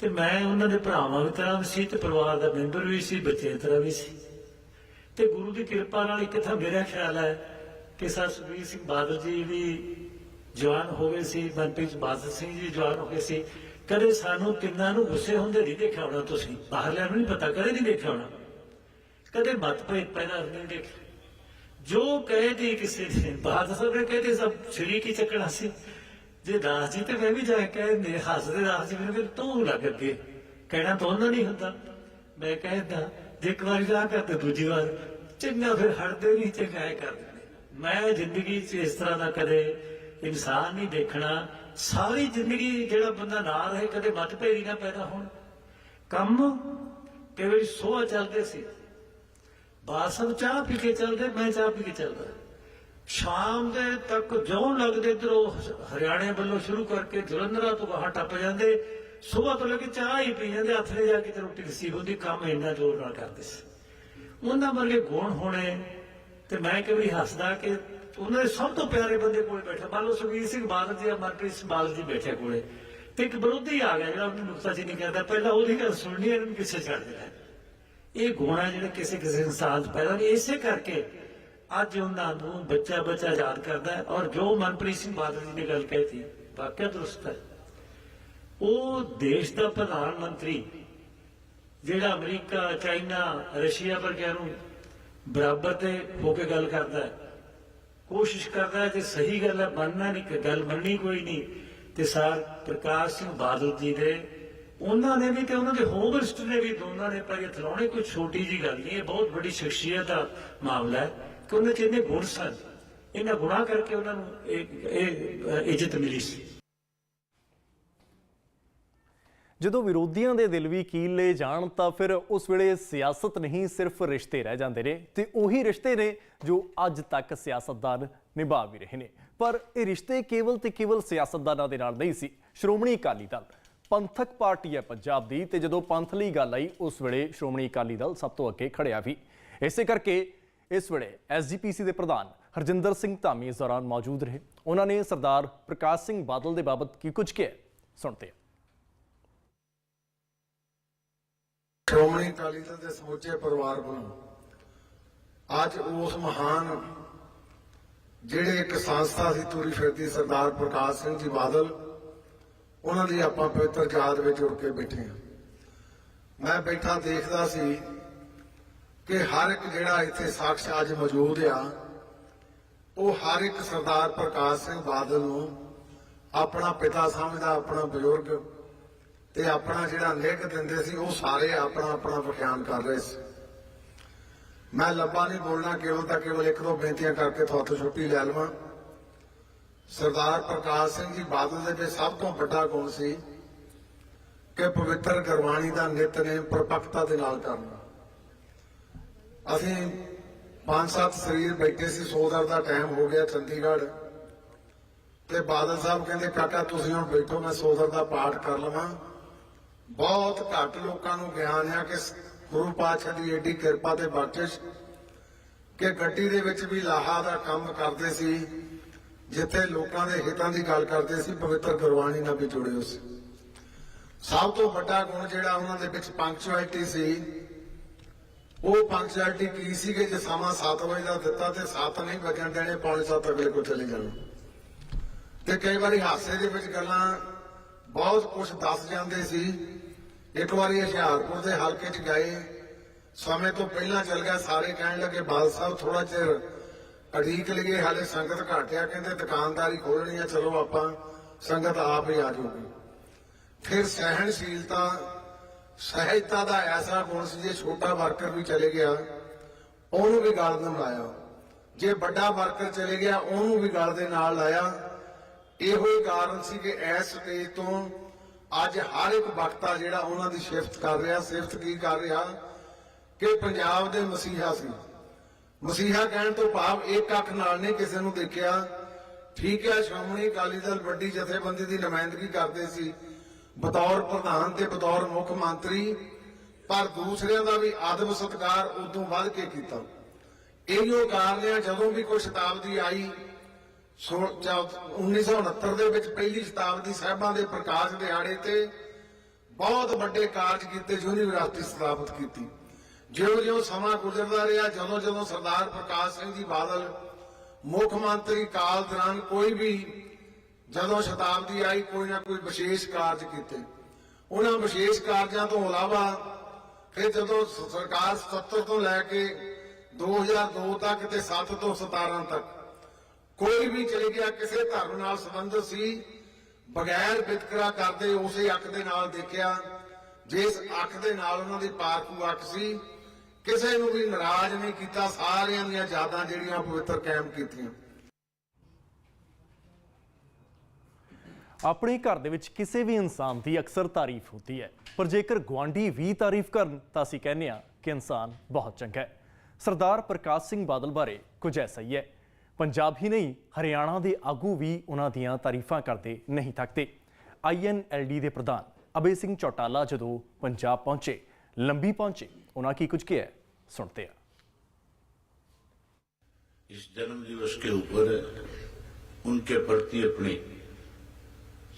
ਤੇ ਮੈਂ ਉਹਨਾਂ ਦੇ ਭਰਾਵਾਂ ਦੀ ਤਰ੍ਹਾਂ ਵੀ ਸੀ ਤੇ ਪਰਿਵਾਰ ਦਾ ਮੈਂਬਰ ਵੀ ਸੀ ਬੱਚੇ ਦੀ ਤਰ੍ਹਾਂ ਵੀ ਸੀ। ਤੇ ਗੁਰੂ ਦੀ ਕਿਰਪਾ ਨਾਲ ਇੱਕ ਥਾਂ ਮੇਰਾ ਖਿਆਲ ਹੈ ਕਿ ਸਰ ਸੁਖਬੀਰ ਸਿੰਘ ਬਾਦਲ ਜੀ ਵੀ ਜਵਾਨ ਹੋ ਗਏ ਸੀ, ਮਨਪ੍ਰੀਤ ਬਾਦਲ ਸਿੰਘ ਜੀ ਜਵਾਨ ਹੋ ਗਏ ਸੀ। ਕਦੇ ਸਾਨੂੰ ਕਿੰਨਾ ਨੂੰ ਗੁੱਸੇ ਹੁੰਦੇ ਨਹੀਂ ਦੇਖਿਆ ਹੋਣਾ ਤੁਸੀਂ, ਬਾਹਰਲਿਆਂ ਨੂੰ ਨਹੀਂ ਪਤਾ, ਕਦੇ ਨਹੀਂ ਦੇਖਿਆ ਹੋਣਾ। ਕਦੇ ਮਤਭੇਦ ਪੈਦਾ ਨਹੀਂ ਦੇਖਿਆ। ਜੋ ਕਹੇ ਦੀ ਕਿਸੇ ਨੇ ਬਾਤ ਸਾਹਿਬ ਨੇ ਕਹਤੇ ਸਭ ਛੜੀ ਕੀ ਚੱਕਣਾ ਸੀ। ਜੇ ਦਾਸ ਜੀ ਤੇ ਮੈਂ ਵੀ ਜਾ ਕੇ ਨੇ ਹੱਸਦੇ ਦਾਸ ਜੀ ਮੈਨੂੰ ਤੂੰ ਲੱਗ ਅੱਗੇ ਕਹਿਣਾ ਤਾਂ ਨਹੀਂ ਹੁੰਦਾ। ਮੈਂ ਕਹਿੰਦਾ, ਜੇ ਇੱਕ ਵਾਰੀ ਜਾ ਕਰਦੇ ਦੂਜੀ ਵਾਰ, ਚੰਗਾ ਫਿਰ ਹਟਦੇ ਨਹੀਂ, ਚੰਗਾ ਇਹ ਕਰਦੇ ਮੈਂ ਜ਼ਿੰਦਗੀ 'ਚ ਇਸ ਤਰ੍ਹਾਂ ਦਾ ਕਦੇ ਇਨਸਾਨ ਨਹੀਂ ਦੇਖਣਾ। ਸਾਰੀ ਜ਼ਿੰਦਗੀ ਜਿਹੜਾ ਬੰਦਾ ਨਾ ਰਹੇ ਕਦੇ ਮਤਭੇਦ ਹੀ ਨਾ ਪੈਦਾ ਹੋਣ। ਕੰਮ ਕਈ ਵਾਰੀ ਸੋਹ ਚੱਲਦੇ ਸੀ। ਬਾਸਬ ਚਾਹ ਪੀ ਕੇ ਚੱਲਦੇ, ਮੈਂ ਚਾਹ ਪੀ ਕੇ ਚੱਲਦਾ। ਸ਼ਾਮ ਦੇ ਤੱਕ ਜਿਉਂ ਲੱਗਦੇ ਇਧਰੋਂ ਹਰਿਆਣੇ ਵੱਲੋਂ ਸ਼ੁਰੂ ਕਰਕੇ ਜਲੰਧਰਾਂ ਤੋਂ ਬਾਹਰ ਟੱਪ ਜਾਂਦੇ, ਸਵੇਰ ਤੋਂ ਲੈ ਕੇ ਚਾਹ ਹੀ ਪੀ ਜਾਂਦੇ, ਹੱਥ ਜਾ ਕੇ ਤੇ ਰੋਟੀ ਨਸੀਬ ਹੁੰਦੀ ਕੰਮ ਇੰਨਾ ਜ਼ੋਰ ਨਾਲ ਕਰਦੇ ਸੀ। ਉਹਨਾਂ ਵਰਗੇ ਗੁਣ ਹੋਣੇ ਤੇ ਮੈਂ ਕਈ ਹੱਸਦਾ ਕਿ ਉਹਨਾਂ ਦੇ ਸਭ ਤੋਂ ਪਿਆਰੇ ਬੰਦੇ ਕੋਲ ਬੈਠਾ। ਮੰਨ ਲਓ ਸੁਖਬੀਰ ਸਿੰਘ ਬਾਦਲ ਜੀ ਜਾਂ ਮਨਪ੍ਰੀਤ ਸਿੰਘ ਬਾਦਲ ਜੀ ਬੈਠੇ ਕੋਲੇ ਤੇ ਇੱਕ ਵਿਰੋਧੀ ਆ ਗਿਆ ਜਿਹੜਾ ਉਹਨੂੰ ਨੁਕਤਾ ਜੀ ਨਹੀਂ ਕਰਦਾ ਪਹਿਲਾਂ ਉਹਦੀ ਗੱਲ ਸੁਣਨੀ ਇਹਨੂੰ ਕਿਸੇ ਛੱਡ ਦੇਣਾ ਇਹ ਗੁਣ ਹੈ ਜਿਹੜੇ ਕਿਸੇ ਕਿਸੇ ਇਨਸਾਨ 'ਚ ਪੈਦਾ ਨਹੀਂ, ਇਸੇ ਕਰਕੇ ਅੱਜ ਉਹਨਾਂ ਨੂੰ ਬੱਚਾ ਬੱਚਾ ਯਾਦ ਕਰਦਾ ਹੈ ਔਰ ਜੋ ਮਨਪ੍ਰੀਤ ਸਿੰਘ ਬਾਦਲ ਜੀ ਨੇ ਗੱਲ ਕਹਿਤੀ ਵਾਕਿਆ ਦਰੁਸਤ ਹੈ। ਉਹ ਦੇਸ਼ ਦਾ ਪ੍ਰਧਾਨ ਮੰਤਰੀ, ਜਿਹੜਾ ਅਮਰੀਕਾ, ਚਾਈਨਾ, ਰਸ਼ੀਆ ਵਰਗਿਆਂ ਨੂੰ ਬਰਾਬਰ ਤੇ ਹੋ ਕੇ ਗੱਲ ਕਰਦਾ ਹੈ। ਕੋਸ਼ਿਸ਼ ਕਰਦਾ ਹੈ ਜੇ ਸਹੀ ਗੱਲ ਹੈ ਮੰਨਣਾ ਨਹੀਂ ਗੱਲ ਮੰਨਣੀ ਕੋਈ ਨਹੀਂ। ਤੇ ਸਰ ਪ੍ਰਕਾਸ਼ ਸਿੰਘ ਬਾਦਲ ਜੀ ਦੇ, ਉਹਨਾਂ ਨੇ ਵੀ ਤੇ ਉਹਨਾਂ ਦੇ ਹੋਮ ਮਿਨਿਸਟਰ ਨੇ ਵੀ ਦੋਨਾਂ ਨੇ ਪਰ ਇਹ ਥਲਾਉਣੇ ਕੋਈ ਛੋਟੀ ਜੀ ਗੱਲ ਨਹੀਂ, ਇਹ ਬਹੁਤ ਵੱਡੀ ਸ਼ਖਸੀਅਤ ਦਾ ਮਾਮਲਾ ਹੈ। ਕਿ ਉਹਨਾਂ ਚ ਇੰਨੇ ਗੁਣ ਸਨ। ਇਹਨਾਂ ਗੁਣਾ ਕਰਕੇ ਉਹਨਾਂ ਨੂੰ ਇਹ ਇਹ ਇੱਜ਼ਤ ਮਿਲੀ ਸੀ। ਜਦੋਂ ਵਿਰੋਧੀਆਂ ਦੇ ਦਿਲ ਵੀ ਕੀਲੇ ਜਾਣ ਤਾਂ ਫਿਰ ਉਸ ਵੇਲੇ ਸਿਆਸਤ ਨਹੀਂ, ਸਿਰਫ ਰਿਸ਼ਤੇ ਰਹਿ ਜਾਂਦੇ ਨੇ ਤੇ ਉਹੀ ਰਿਸ਼ਤੇ ਨੇ ਜੋ ਅੱਜ ਤੱਕ ਸਿਆਸਤਦਾਨ ਨਿਭਾ ਵੀ ਰਹੇ ਨੇ। ਪਰ ਇਹ ਰਿਸ਼ਤੇ ਕੇਵਲ ਤੇ ਕੇਵਲ ਸਿਆਸਤਦਾਨਾਂ ਦੇ ਨਾਲ ਨਹੀਂ ਸੀ। ਸ਼੍ਰੋਮਣੀ ਅਕਾਲੀ ਦਲ ਪੰਥਕ ਪਾਰਟੀ ਹੈ ਪੰਜਾਬ ਦੀ ਤੇ ਜਦੋਂ ਪੰਥ ਲਈ ਗੱਲ ਆਈ, ਉਸ ਵੇਲੇ ਸ਼੍ਰੋਮਣੀ ਅਕਾਲੀ ਦਲ ਸਭ ਤੋਂ ਅੱਗੇ ਖੜਿਆ ਵੀ। ਇਸੇ ਕਰਕੇ ਇਸ ਵੇਲੇ ਐਸਜੀਪੀਸੀ ਦੇ ਪ੍ਰਧਾਨ ਹਰਜਿੰਦਰ ਸਿੰਘ ਧਾਮੀ ਇਸ ਦੌਰਾਨ ਮੌਜੂਦ ਰਹੇ। ਉਹਨਾਂ ਨੇ ਸਰਦਾਰ ਪ੍ਰਕਾਸ਼ ਸਿੰਘ ਬਾਦਲ ਦੇ ਬਾਬਤ ਕੀ ਕੁਝ ਕਿਹਾ, ਸੁਣਦੇ ਹਾਂ। ਸ਼੍ਰੋਮਣੀ ਅਕਾਲੀ ਦਲ ਦੇ ਸਮੁੱਚੇ ਪਰਿਵਾਰ ਵੱਲੋਂ ਅੱਜ ਉਸ ਮਹਾਨ ਜਿਹੜੇ ਇੱਕ ਸੰਸਥਾ ਸੀ ਤੁਰੀ ਫਿਰਦੀ ਸਰਦਾਰ ਪ੍ਰਕਾਸ਼ ਸਿੰਘ ਜੀ ਬਾਦਲ, ਉਹਨਾਂ ਦੀ ਆਪਾਂ ਪਵਿੱਤਰ ਯਾਦ ਵਿੱਚ ਜੁੜ ਕੇ ਬੈਠੇ ਹਾਂ। ਮੈਂ ਬੈਠਾ ਦੇਖਦਾ ਸੀ ਕਿ ਹਰ ਇੱਕ ਜਿਹੜਾ ਇੱਥੇ ਸਾਖਸ਼ ਅੱਜ ਮੌਜੂਦ ਆ, ਉਹ ਹਰ ਇੱਕ ਸਰਦਾਰ ਪ੍ਰਕਾਸ਼ ਸਿੰਘ ਬਾਦਲ ਨੂੰ ਆਪਣਾ ਪਿਤਾ ਸਮਝਦਾ, ਆਪਣਾ ਬਜ਼ੁਰਗ ਤੇ ਆਪਣਾ ਜਿਹੜਾ ਨਿੱਘ ਦਿੰਦੇ ਸੀ, ਉਹ ਸਾਰੇ ਆਪਣਾ ਆਪਣਾ ਵਿਖਿਆਨ ਕਰ ਰਹੇ ਸੀ। ਮੈਂ ਲੱਭਾ ਨਹੀਂ ਬੋਲਣਾ, ਕੇਵਲ ਤਾਂ ਕੇਵਲ ਇੱਕ ਦੋ ਬੇਨਤੀਆਂ ਕਰਕੇ ਤੁਹਾਤੋਂ ਛੁੱਟੀ ਲੈ ਲਵਾਂ। ਸਰਦਾਰ ਪ੍ਰਕਾਸ਼ ਸਿੰਘ ਜੀ ਬਾਦਲ ਦੇ ਵਿੱਚ ਸਭ ਤੋਂ ਵੱਡਾ ਗੁਣ ਸੀ? ਕਿ ਪਵਿੱਤਰ ਗੁਰਬਾਣੀ ਦਾ ਨਿਤਨੇਮ ਪ੍ਰਪੱਕਤਾ ਦੇ ਨਾਲ ਕਰਨਾ। ਅਸੀਂ ਪੰਜ ਸੱਤ ਸਰੀਰ ਬੈਠੇ ਸੀ ਸੋਦਰ ਦਾ ਟਾਈਮ ਹੋ ਗਿਆ ਚੰਡੀਗੜ੍ਹ। ਤੇ ਬਾਦਲ ਸਾਹਿਬ ਕਹਿੰਦੇ, ਕਾਕਾ, ਤੁਸੀਂ ਹੁਣ ਬੈਠੋ, ਮੈਂ ਸੋਦਰ ਦਾ ਪਾਠ ਕਰ ਲਵਾਂ। ਬਹੁਤ ਘੱਟ ਲੋਕਾਂ ਨੂੰ ਗਿਆਨ ਆ ਕਿ ਗੁਰੂ ਪਾਤਸ਼ਾਹ ਦੀ ਏਡੀ ਕਿਰਪਾ ਤੇ ਬਖਸ਼ਿਸ਼ ਕਿ ਗੱਡੀ ਦੇ ਵਿੱਚ ਵੀ ਲਾਹਾ ਦਾ ਕੰਮ ਕਰਦੇ ਸੀ, ਜਿੱਥੇ ਲੋਕਾਂ ਦੇ ਹਿੱਤਾਂ ਦੀ ਗੱਲ ਕਰਦੇ ਸੀ, ਪਵਿੱਤਰ ਗੁਰਬਾਣੀ ਨਾਲ ਵੀ ਜੁੜੇ ਹੋਏ ਸੀ। ਸਭ ਤੋਂ ਵੱਡਾ ਗੁਣ ਜਿਹੜਾ ਉਹਨਾਂ ਦੇ ਵਿੱਚ ਪੰਕਚੁਅਲਿਟੀ ਸੀ ਉਹ ਪੰਕਚੁਅਲਿਟੀ ਕੀ ਸੀ ਕਿ ਜੇ ਸਮਾਂ 7 ਵਜੇ ਦਾ ਦਿੱਤਾ ਤੇ 7 ਨਹੀਂ ਵੱਜਣ ਦੇਣੇ, ਪੌਣੇ 7 ਅਗਲੇ ਕੋ ਚਲੇ ਜਾਣਾ। ਤੇ ਕਈ ਵਾਰੀ ਹਾਸੇ ਦੇ ਵਿੱਚ ਗੱਲਾਂ ਬਹੁਤ ਕੁਝ ਦੱਸ ਜਾਂਦੇ ਸੀ। ਇੱਕ ਵਾਰੀ ਹੁਸ਼ਿਆਰਪੁਰ ਦੇ ਹਲਕੇ 'ਚ ਗਏ। ਸਮੇਂ ਤੋਂ ਪਹਿਲਾਂ ਚੱਲ ਗਿਆ, ਸਾਰੇ ਕਹਿਣ ਲੱਗੇ ਬਾਲ ਸਾਹਿਬ ਥੋੜਾ ਚਿਰ ਅੜੀਕ ਲਈਏ, ਹਾਲੇ ਸੰਗਤ ਘਾਟਿਆ ਕਹਿੰਦੇ ਦੁਕਾਨਦਾਰੀ ਖੋਲਣੀ ਆ, ਚਲੋ ਆਪਾਂ, ਸੰਗਤ ਆਪ ਹੀ ਆ ਜਾਊਗੀ ਫਿਰ ਸਹਿਣਸ਼ੀਲਤਾ ਸਹਾਇਤਾ ਦਾ ਐਸਾ ਗੁਣ ਸੀ ਜੇ ਛੋਟਾ ਵਰਕਰ ਵੀ ਚਲੇ ਗਿਆ, ਉਹਨੂੰ ਵੀ ਗਲ ਨੂੰ ਲਾਇਆ ਜੇ ਵੱਡਾ ਵਰਕਰ ਚਲੇ ਗਿਆ, ਉਹਨੂੰ ਵੀ ਗਲ ਦੇ ਨਾਲ ਲਾਇਆ। ਇਹੋ ਹੀ ਕਾਰਨ ਸੀ ਕਿ ਇਸ ਸਟੇਜ ਤੋਂ ਅੱਜ ਹਰ ਇੱਕ ਵਕਤਾ ਜਿਹੜਾ ਉਹਨਾਂ ਦੀ ਸਿਫਤ ਕਰ ਰਿਹਾ ਸਿਫਤ ਕੀ ਕਰ ਰਿਹਾ? ਕਿ ਪੰਜਾਬ ਦੇ ਮਸੀਹਾ ਸੀ। ਮਸੀਹਾ ਕਹਿਣ ਤੋਂ ਭਾਵ ਇੱਕ ਅੱਖ ਨਾਲ ਨਹੀਂ ਕਿਸੇ ਨੂੰ ਦੇਖਿਆ। ਠੀਕ ਹੈ, ਸ਼੍ਰੋਮਣੀ ਅਕਾਲੀ ਦਲ ਵੱਡੀ ਜਥੇਬੰਦੀ ਦੀ ਨੁਮਾਇੰਦਗੀ ਕਰਦੇ ਸੀ। ਬਤੌਰ ਪ੍ਰਧਾਨ ਤੇ ਬਤੌਰ ਮੁੱਖ ਮੰਤਰੀ, ਪਰ ਦੂਸਰਿਆਂ ਦਾ ਵੀ ਆਦਮ ਸਤਕਾਰ ਉਦੋਂ ਵੱਧ ਕੇ ਕੀਤਾ। ਇਹੋ ਕਾਰਨ ਹੈ ਜਦੋਂ ਵੀ ਕੋਈ ਸ਼ਤਾਬਦੀ ਆਈ 1969 ਦੇ ਵਿੱਚ ਪਹਿਲੀ ਸ਼ਤਾਬਦੀ ਸਾਹਿਬਾਂ ਦੇ ਪ੍ਰਕਾਸ਼ ਦਿਹਾੜੇ ਤੇ ਬਹੁਤ ਵੱਡੇ ਕਾਰਜ ਕੀਤੇ, ਯੂਨੀਵਰਸਿਟੀ ਸਥਾਪਿਤ ਕੀਤੀ। ਜਿਉਂ ਜਿਉਂ ਸਮਾਂ ਗੁਜ਼ਰਦਾ ਰਿਹਾ ਜਦੋਂ ਜਦੋਂ ਸਰਦਾਰ ਪ੍ਰਕਾਸ਼ ਸਿੰਘ ਜੀ ਬਾਦਲ, ਮੁੱਖ ਮੰਤਰੀ ਕਾਲ ਦੌਰਾਨ ਕੋਈ ਵੀ ਜਦੋਂ ਸ਼ਤਾਬਦੀ ਆਈ ਕੋਈ ਨਾ ਕੋਈ ਵਿਸ਼ੇਸ਼ ਕਾਰਜ ਕੀਤੇ। ਉਹਨਾਂ ਵਿਸ਼ੇਸ਼ ਕਾਰਜਾਂ ਤੋਂ ਇਲਾਵਾ ਫਿਰ ਜਦੋਂ ਸਰਕਾਰ 77 ਤੋਂ ਲੈ ਕੇ 2002 ਤੱਕ ਤੇ 7 ਤੋਂ 17 ਤੱਕ ਕੋਈ ਵੀ ਚਲੇ ਗਿਆ, ਕਿਸੇ ਧਰਮ ਨਾਲ ਸੰਬੰਧਿਤ ਸੀ, ਬਗੈਰ ਵਿਤਕਰਾ ਕਰਦੇ ਉਸੇ ਅੱਖ ਦੇ ਨਾਲ ਦੇਖਿਆ, ਜਿਸ ਅੱਖ ਦੇ ਨਾਲ ਉਹਨਾਂ ਦੀ ਪਾਰਖੂ ਅੱਖ ਸੀ, ਕਿਸੇ ਨੂੰ ਵੀ ਨਾਰਾਜ਼ ਨਹੀਂ ਕੀਤਾ, ਸਾਰਿਆਂ ਦੀਆਂ ਯਾਦਾਂ ਜਿਹੜੀਆਂ ਪਵਿੱਤਰ ਕਾਇਮ ਕੀਤੀਆਂ। ਆਪਣੇ ਘਰ ਦੇ ਵਿੱਚ ਕਿਸੇ ਵੀ ਇਨਸਾਨ ਦੀ ਅਕਸਰ ਤਾਰੀਫ ਹੁੰਦੀ ਹੈ ਪਰ ਜੇਕਰ ਗੁਆਂਢੀ ਵੀ ਤਾਰੀਫ ਕਰਨ ਤਾਂ ਅਸੀਂ ਕਹਿੰਦੇ ਹਾਂ ਕਿ ਇਨਸਾਨ ਬਹੁਤ ਚੰਗਾ ਹੈ ਸਰਦਾਰ ਪ੍ਰਕਾਸ਼ ਸਿੰਘ ਬਾਦਲ ਬਾਰੇ ਕੁਝ ਐਸਾ ਹੀ ਹੈ ਪੰਜਾਬ ਹੀ ਨਹੀਂ ਹਰਿਆਣਾ ਦੇ ਆਗੂ ਵੀ ਉਹਨਾਂ ਦੀਆਂ ਤਾਰੀਫਾਂ ਕਰਦੇ ਨਹੀਂ ਥੱਕਦੇ ਆਈਐਨਐਲਡੀ ਦੇ ਪ੍ਰਧਾਨ ਅਬੇ ਸਿੰਘ ਚੌਟਾਲਾ ਜਦੋਂ ਪੰਜਾਬ ਪਹੁੰਚੇ ਲੰਬੀ ਪਹੁੰਚੇ ਉਹਨਾਂ ਕੀ ਕੁਝ ਕਿਹਾ ਸੁਣਦੇ ਹਾਂ इस जन्म दिवस के ऊपर उनके प्रति अपनी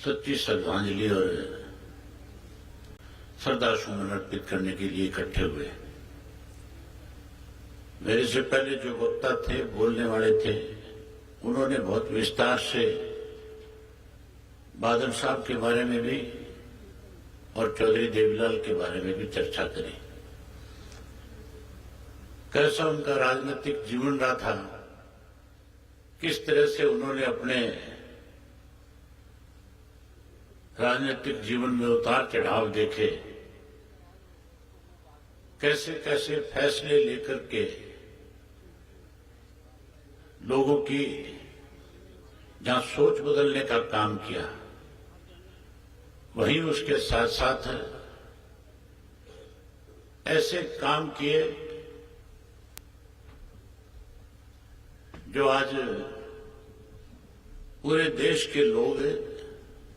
सच्ची श्रद्धांजलि और श्रद्धा सुमन अर्पित करने के लिए इकट्ठे हुए मेरे से पहले जो वक्ता थे बोलने वाले थे उन्होंने बहुत विस्तार से बादल साहब के बारे में भी और चौधरी देवीलाल के बारे में भी चर्चा करी कैसा उनका राजनीतिक जीवन रहा था किस तरह से उन्होंने अपने राजनीतिक जीवन में उतार चढ़ाव देखे, कैसे कैसे फैसले लेकर के लोगों की जहाँ सोच बदलने का काम किया, वहीं उसके साथ साथ ऐसे काम किए जो आज पूरे देश के लोग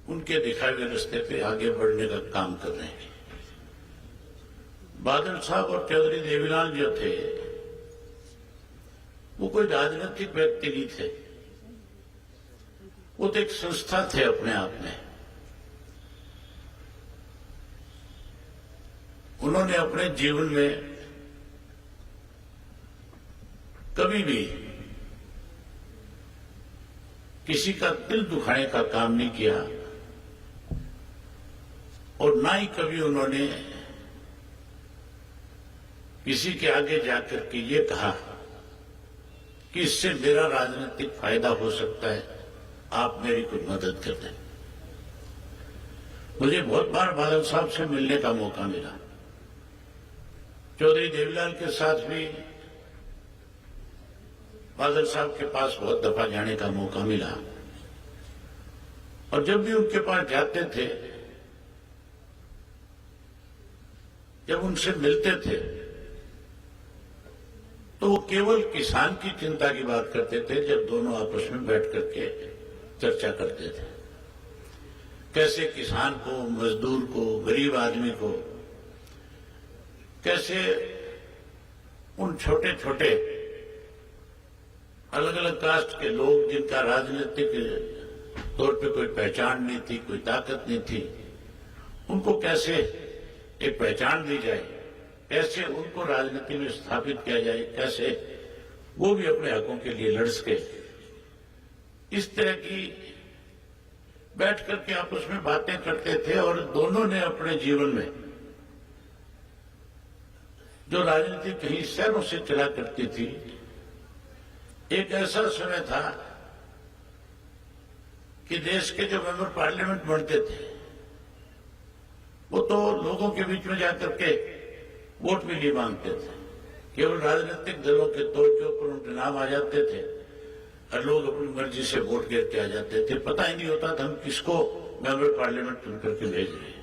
उनके दिखाए हुए रास्ते पे आगे बढ़ने का काम कर रहे हैं बादल साहब और चौधरी देवीलाल जो थे वो कोई राजनीतिक व्यक्ति नहीं थे वो तो एक संस्था थे अपने आप में उन्होंने अपने जीवन में कभी भी किसी का दिल दुखाने का काम नहीं किया और ना ही कभी उन्होंने किसी के आगे जाकर के ये कहा कि इससे मेरा राजनीतिक फ़ायदा हो सकता है। आप मेरी कोई मदद कर दें। मुझे बहुत बार बादल साहब से मिलने का मौका मिला। चौधरी देवीलाल के साथ भी बादल साहब के पास बहुत दफ़ा जाने का मौका मिला। और जब भी उनके पास जाते थे जब उनसे मिलते थे तो वो केवल किसान की चिंता की बात करते थे, जब दोनों आपस में बैठ करके चर्चा करते थे। कैसे किसान को, मजदूर को, गरीब आदमी को, कैसे उन छोटे छोटे अलग अलग कास्ट के लोग जिनका राजनीतिक तौर पे कोई पहचान नहीं थी, कोई ताकत नहीं थी, उनको कैसे एक पहचान दी जाए कैसे उनको राजनीति में स्थापित किया जाए कैसे वो भी अपने हकों के लिए लड़ सके इस तरह की बैठ करके आपस में बातें करते थे और दोनों ने अपने जीवन में जो राजनीति कहीं शहरों से चला करती थी एक ऐसा समय था कि देश के जो मेंबर पार्लियामेंट बनते थे वो तो लोगों के बीच में जाकर के वोट भी नहीं मांगते थे। केवल राजनीतिक दलों के तौर के ऊपर उनके नाम आ जाते थे और लोग अपनी मर्ज़ी से वोट गिर के आ जाते थे। पता ही नहीं होता था हम किसको मेंबर पार्लियामेंट चुन करके भेज रहे हैं।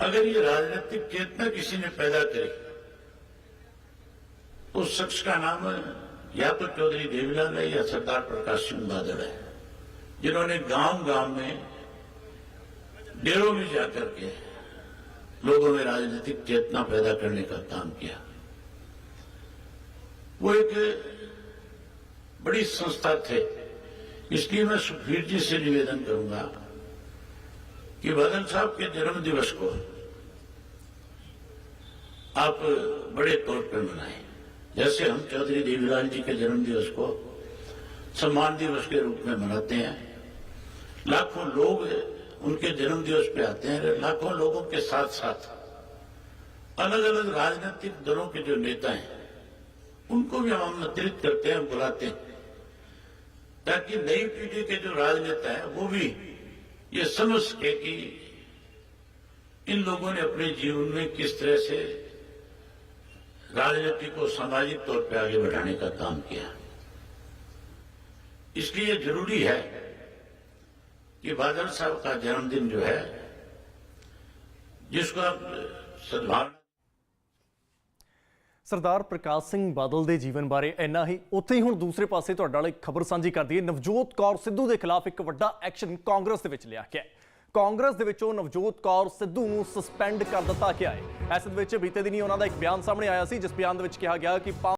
अगर ये राजनीतिक चेतना किसी ने पैदा करी तो उस शख्स का नाम या तो चौधरी देवीलाल है या सरदार प्रकाश सिंह बादल है, जिन्होंने गाँव गाँव में डेरों में जाकर के लोगों में राजनीतिक चेतना पैदा करने का काम किया। वो एक बड़ी संस्था थे, इसलिए मैं सुखबीर जी से निवेदन करूँगा कि बादल साहब के जन्म दिवस को आप बड़े तौर पर मनाएँ। जैसे हम चौधरी देवीलाल जी के जन्म दिवस को सम्मान दिवस के रूप में मनाते हैं। लाखों लोग उनके जन्म दिवस पे आते हैं लाखों लोगों के साथ साथ अलग अलग राजनीतिक दलों के जो नेता हैं उनको भी हम आमंत्रित करते हैं बुलाते हैं ताकि नई पीढ़ी के जो राजनेता हैं वो भी ये समझ सके कि इन लोगों ने अपने जीवन में किस तरह से राजनीति को सामाजिक तौर पे आगे बढ़ाने का काम किया इसलिए जरूरी है कि बादल साहब का जन्मदिन जो है जिसको आप सद्भावना ਸਰਦਾਰ ਪ੍ਰਕਾਸ਼ ਸਿੰਘ ਬਾਦਲ ਦੇ ਜੀਵਨ ਬਾਰੇ ਇੰਨਾ ਹੀ ਉੱਥੇ ਹੀ ਹੁਣ ਦੂਸਰੇ ਪਾਸੇ ਤੁਹਾਡੇ ਨਾਲ ਇੱਕ ਖਬਰ ਸਾਂਝੀ ਕਰਦੀ ਹੈ ਨਵਜੋਤ ਕੌਰ ਸਿੱਧੂ ਦੇ ਖਿਲਾਫ ਇੱਕ ਵੱਡਾ ਐਕਸ਼ਨ ਕਾਂਗਰਸ ਦੇ ਵਿੱਚ ਲਿਆ ਗਿਆ ਹੈ ਕਾਂਗਰਸ ਦੇ ਵਿੱਚੋਂ ਨਵਜੋਤ ਕੌਰ ਸਿੱਧੂ ਨੂੰ ਸਸਪੈਂਡ ਕਰ ਦਿੱਤਾ ਗਿਆ ਹੈ ਇਸ ਦੇ ਵਿੱਚ ਬੀਤੇ ਦਿਨੀ ਉਹਨਾਂ ਦਾ ਇੱਕ ਬਿਆਨ ਸਾਹਮਣੇ ਆਇਆ ਸੀ ਜਿਸ ਬਿਆਨ ਦੇ ਵਿੱਚ ਕਿਹਾ ਗਿਆ ਕਿ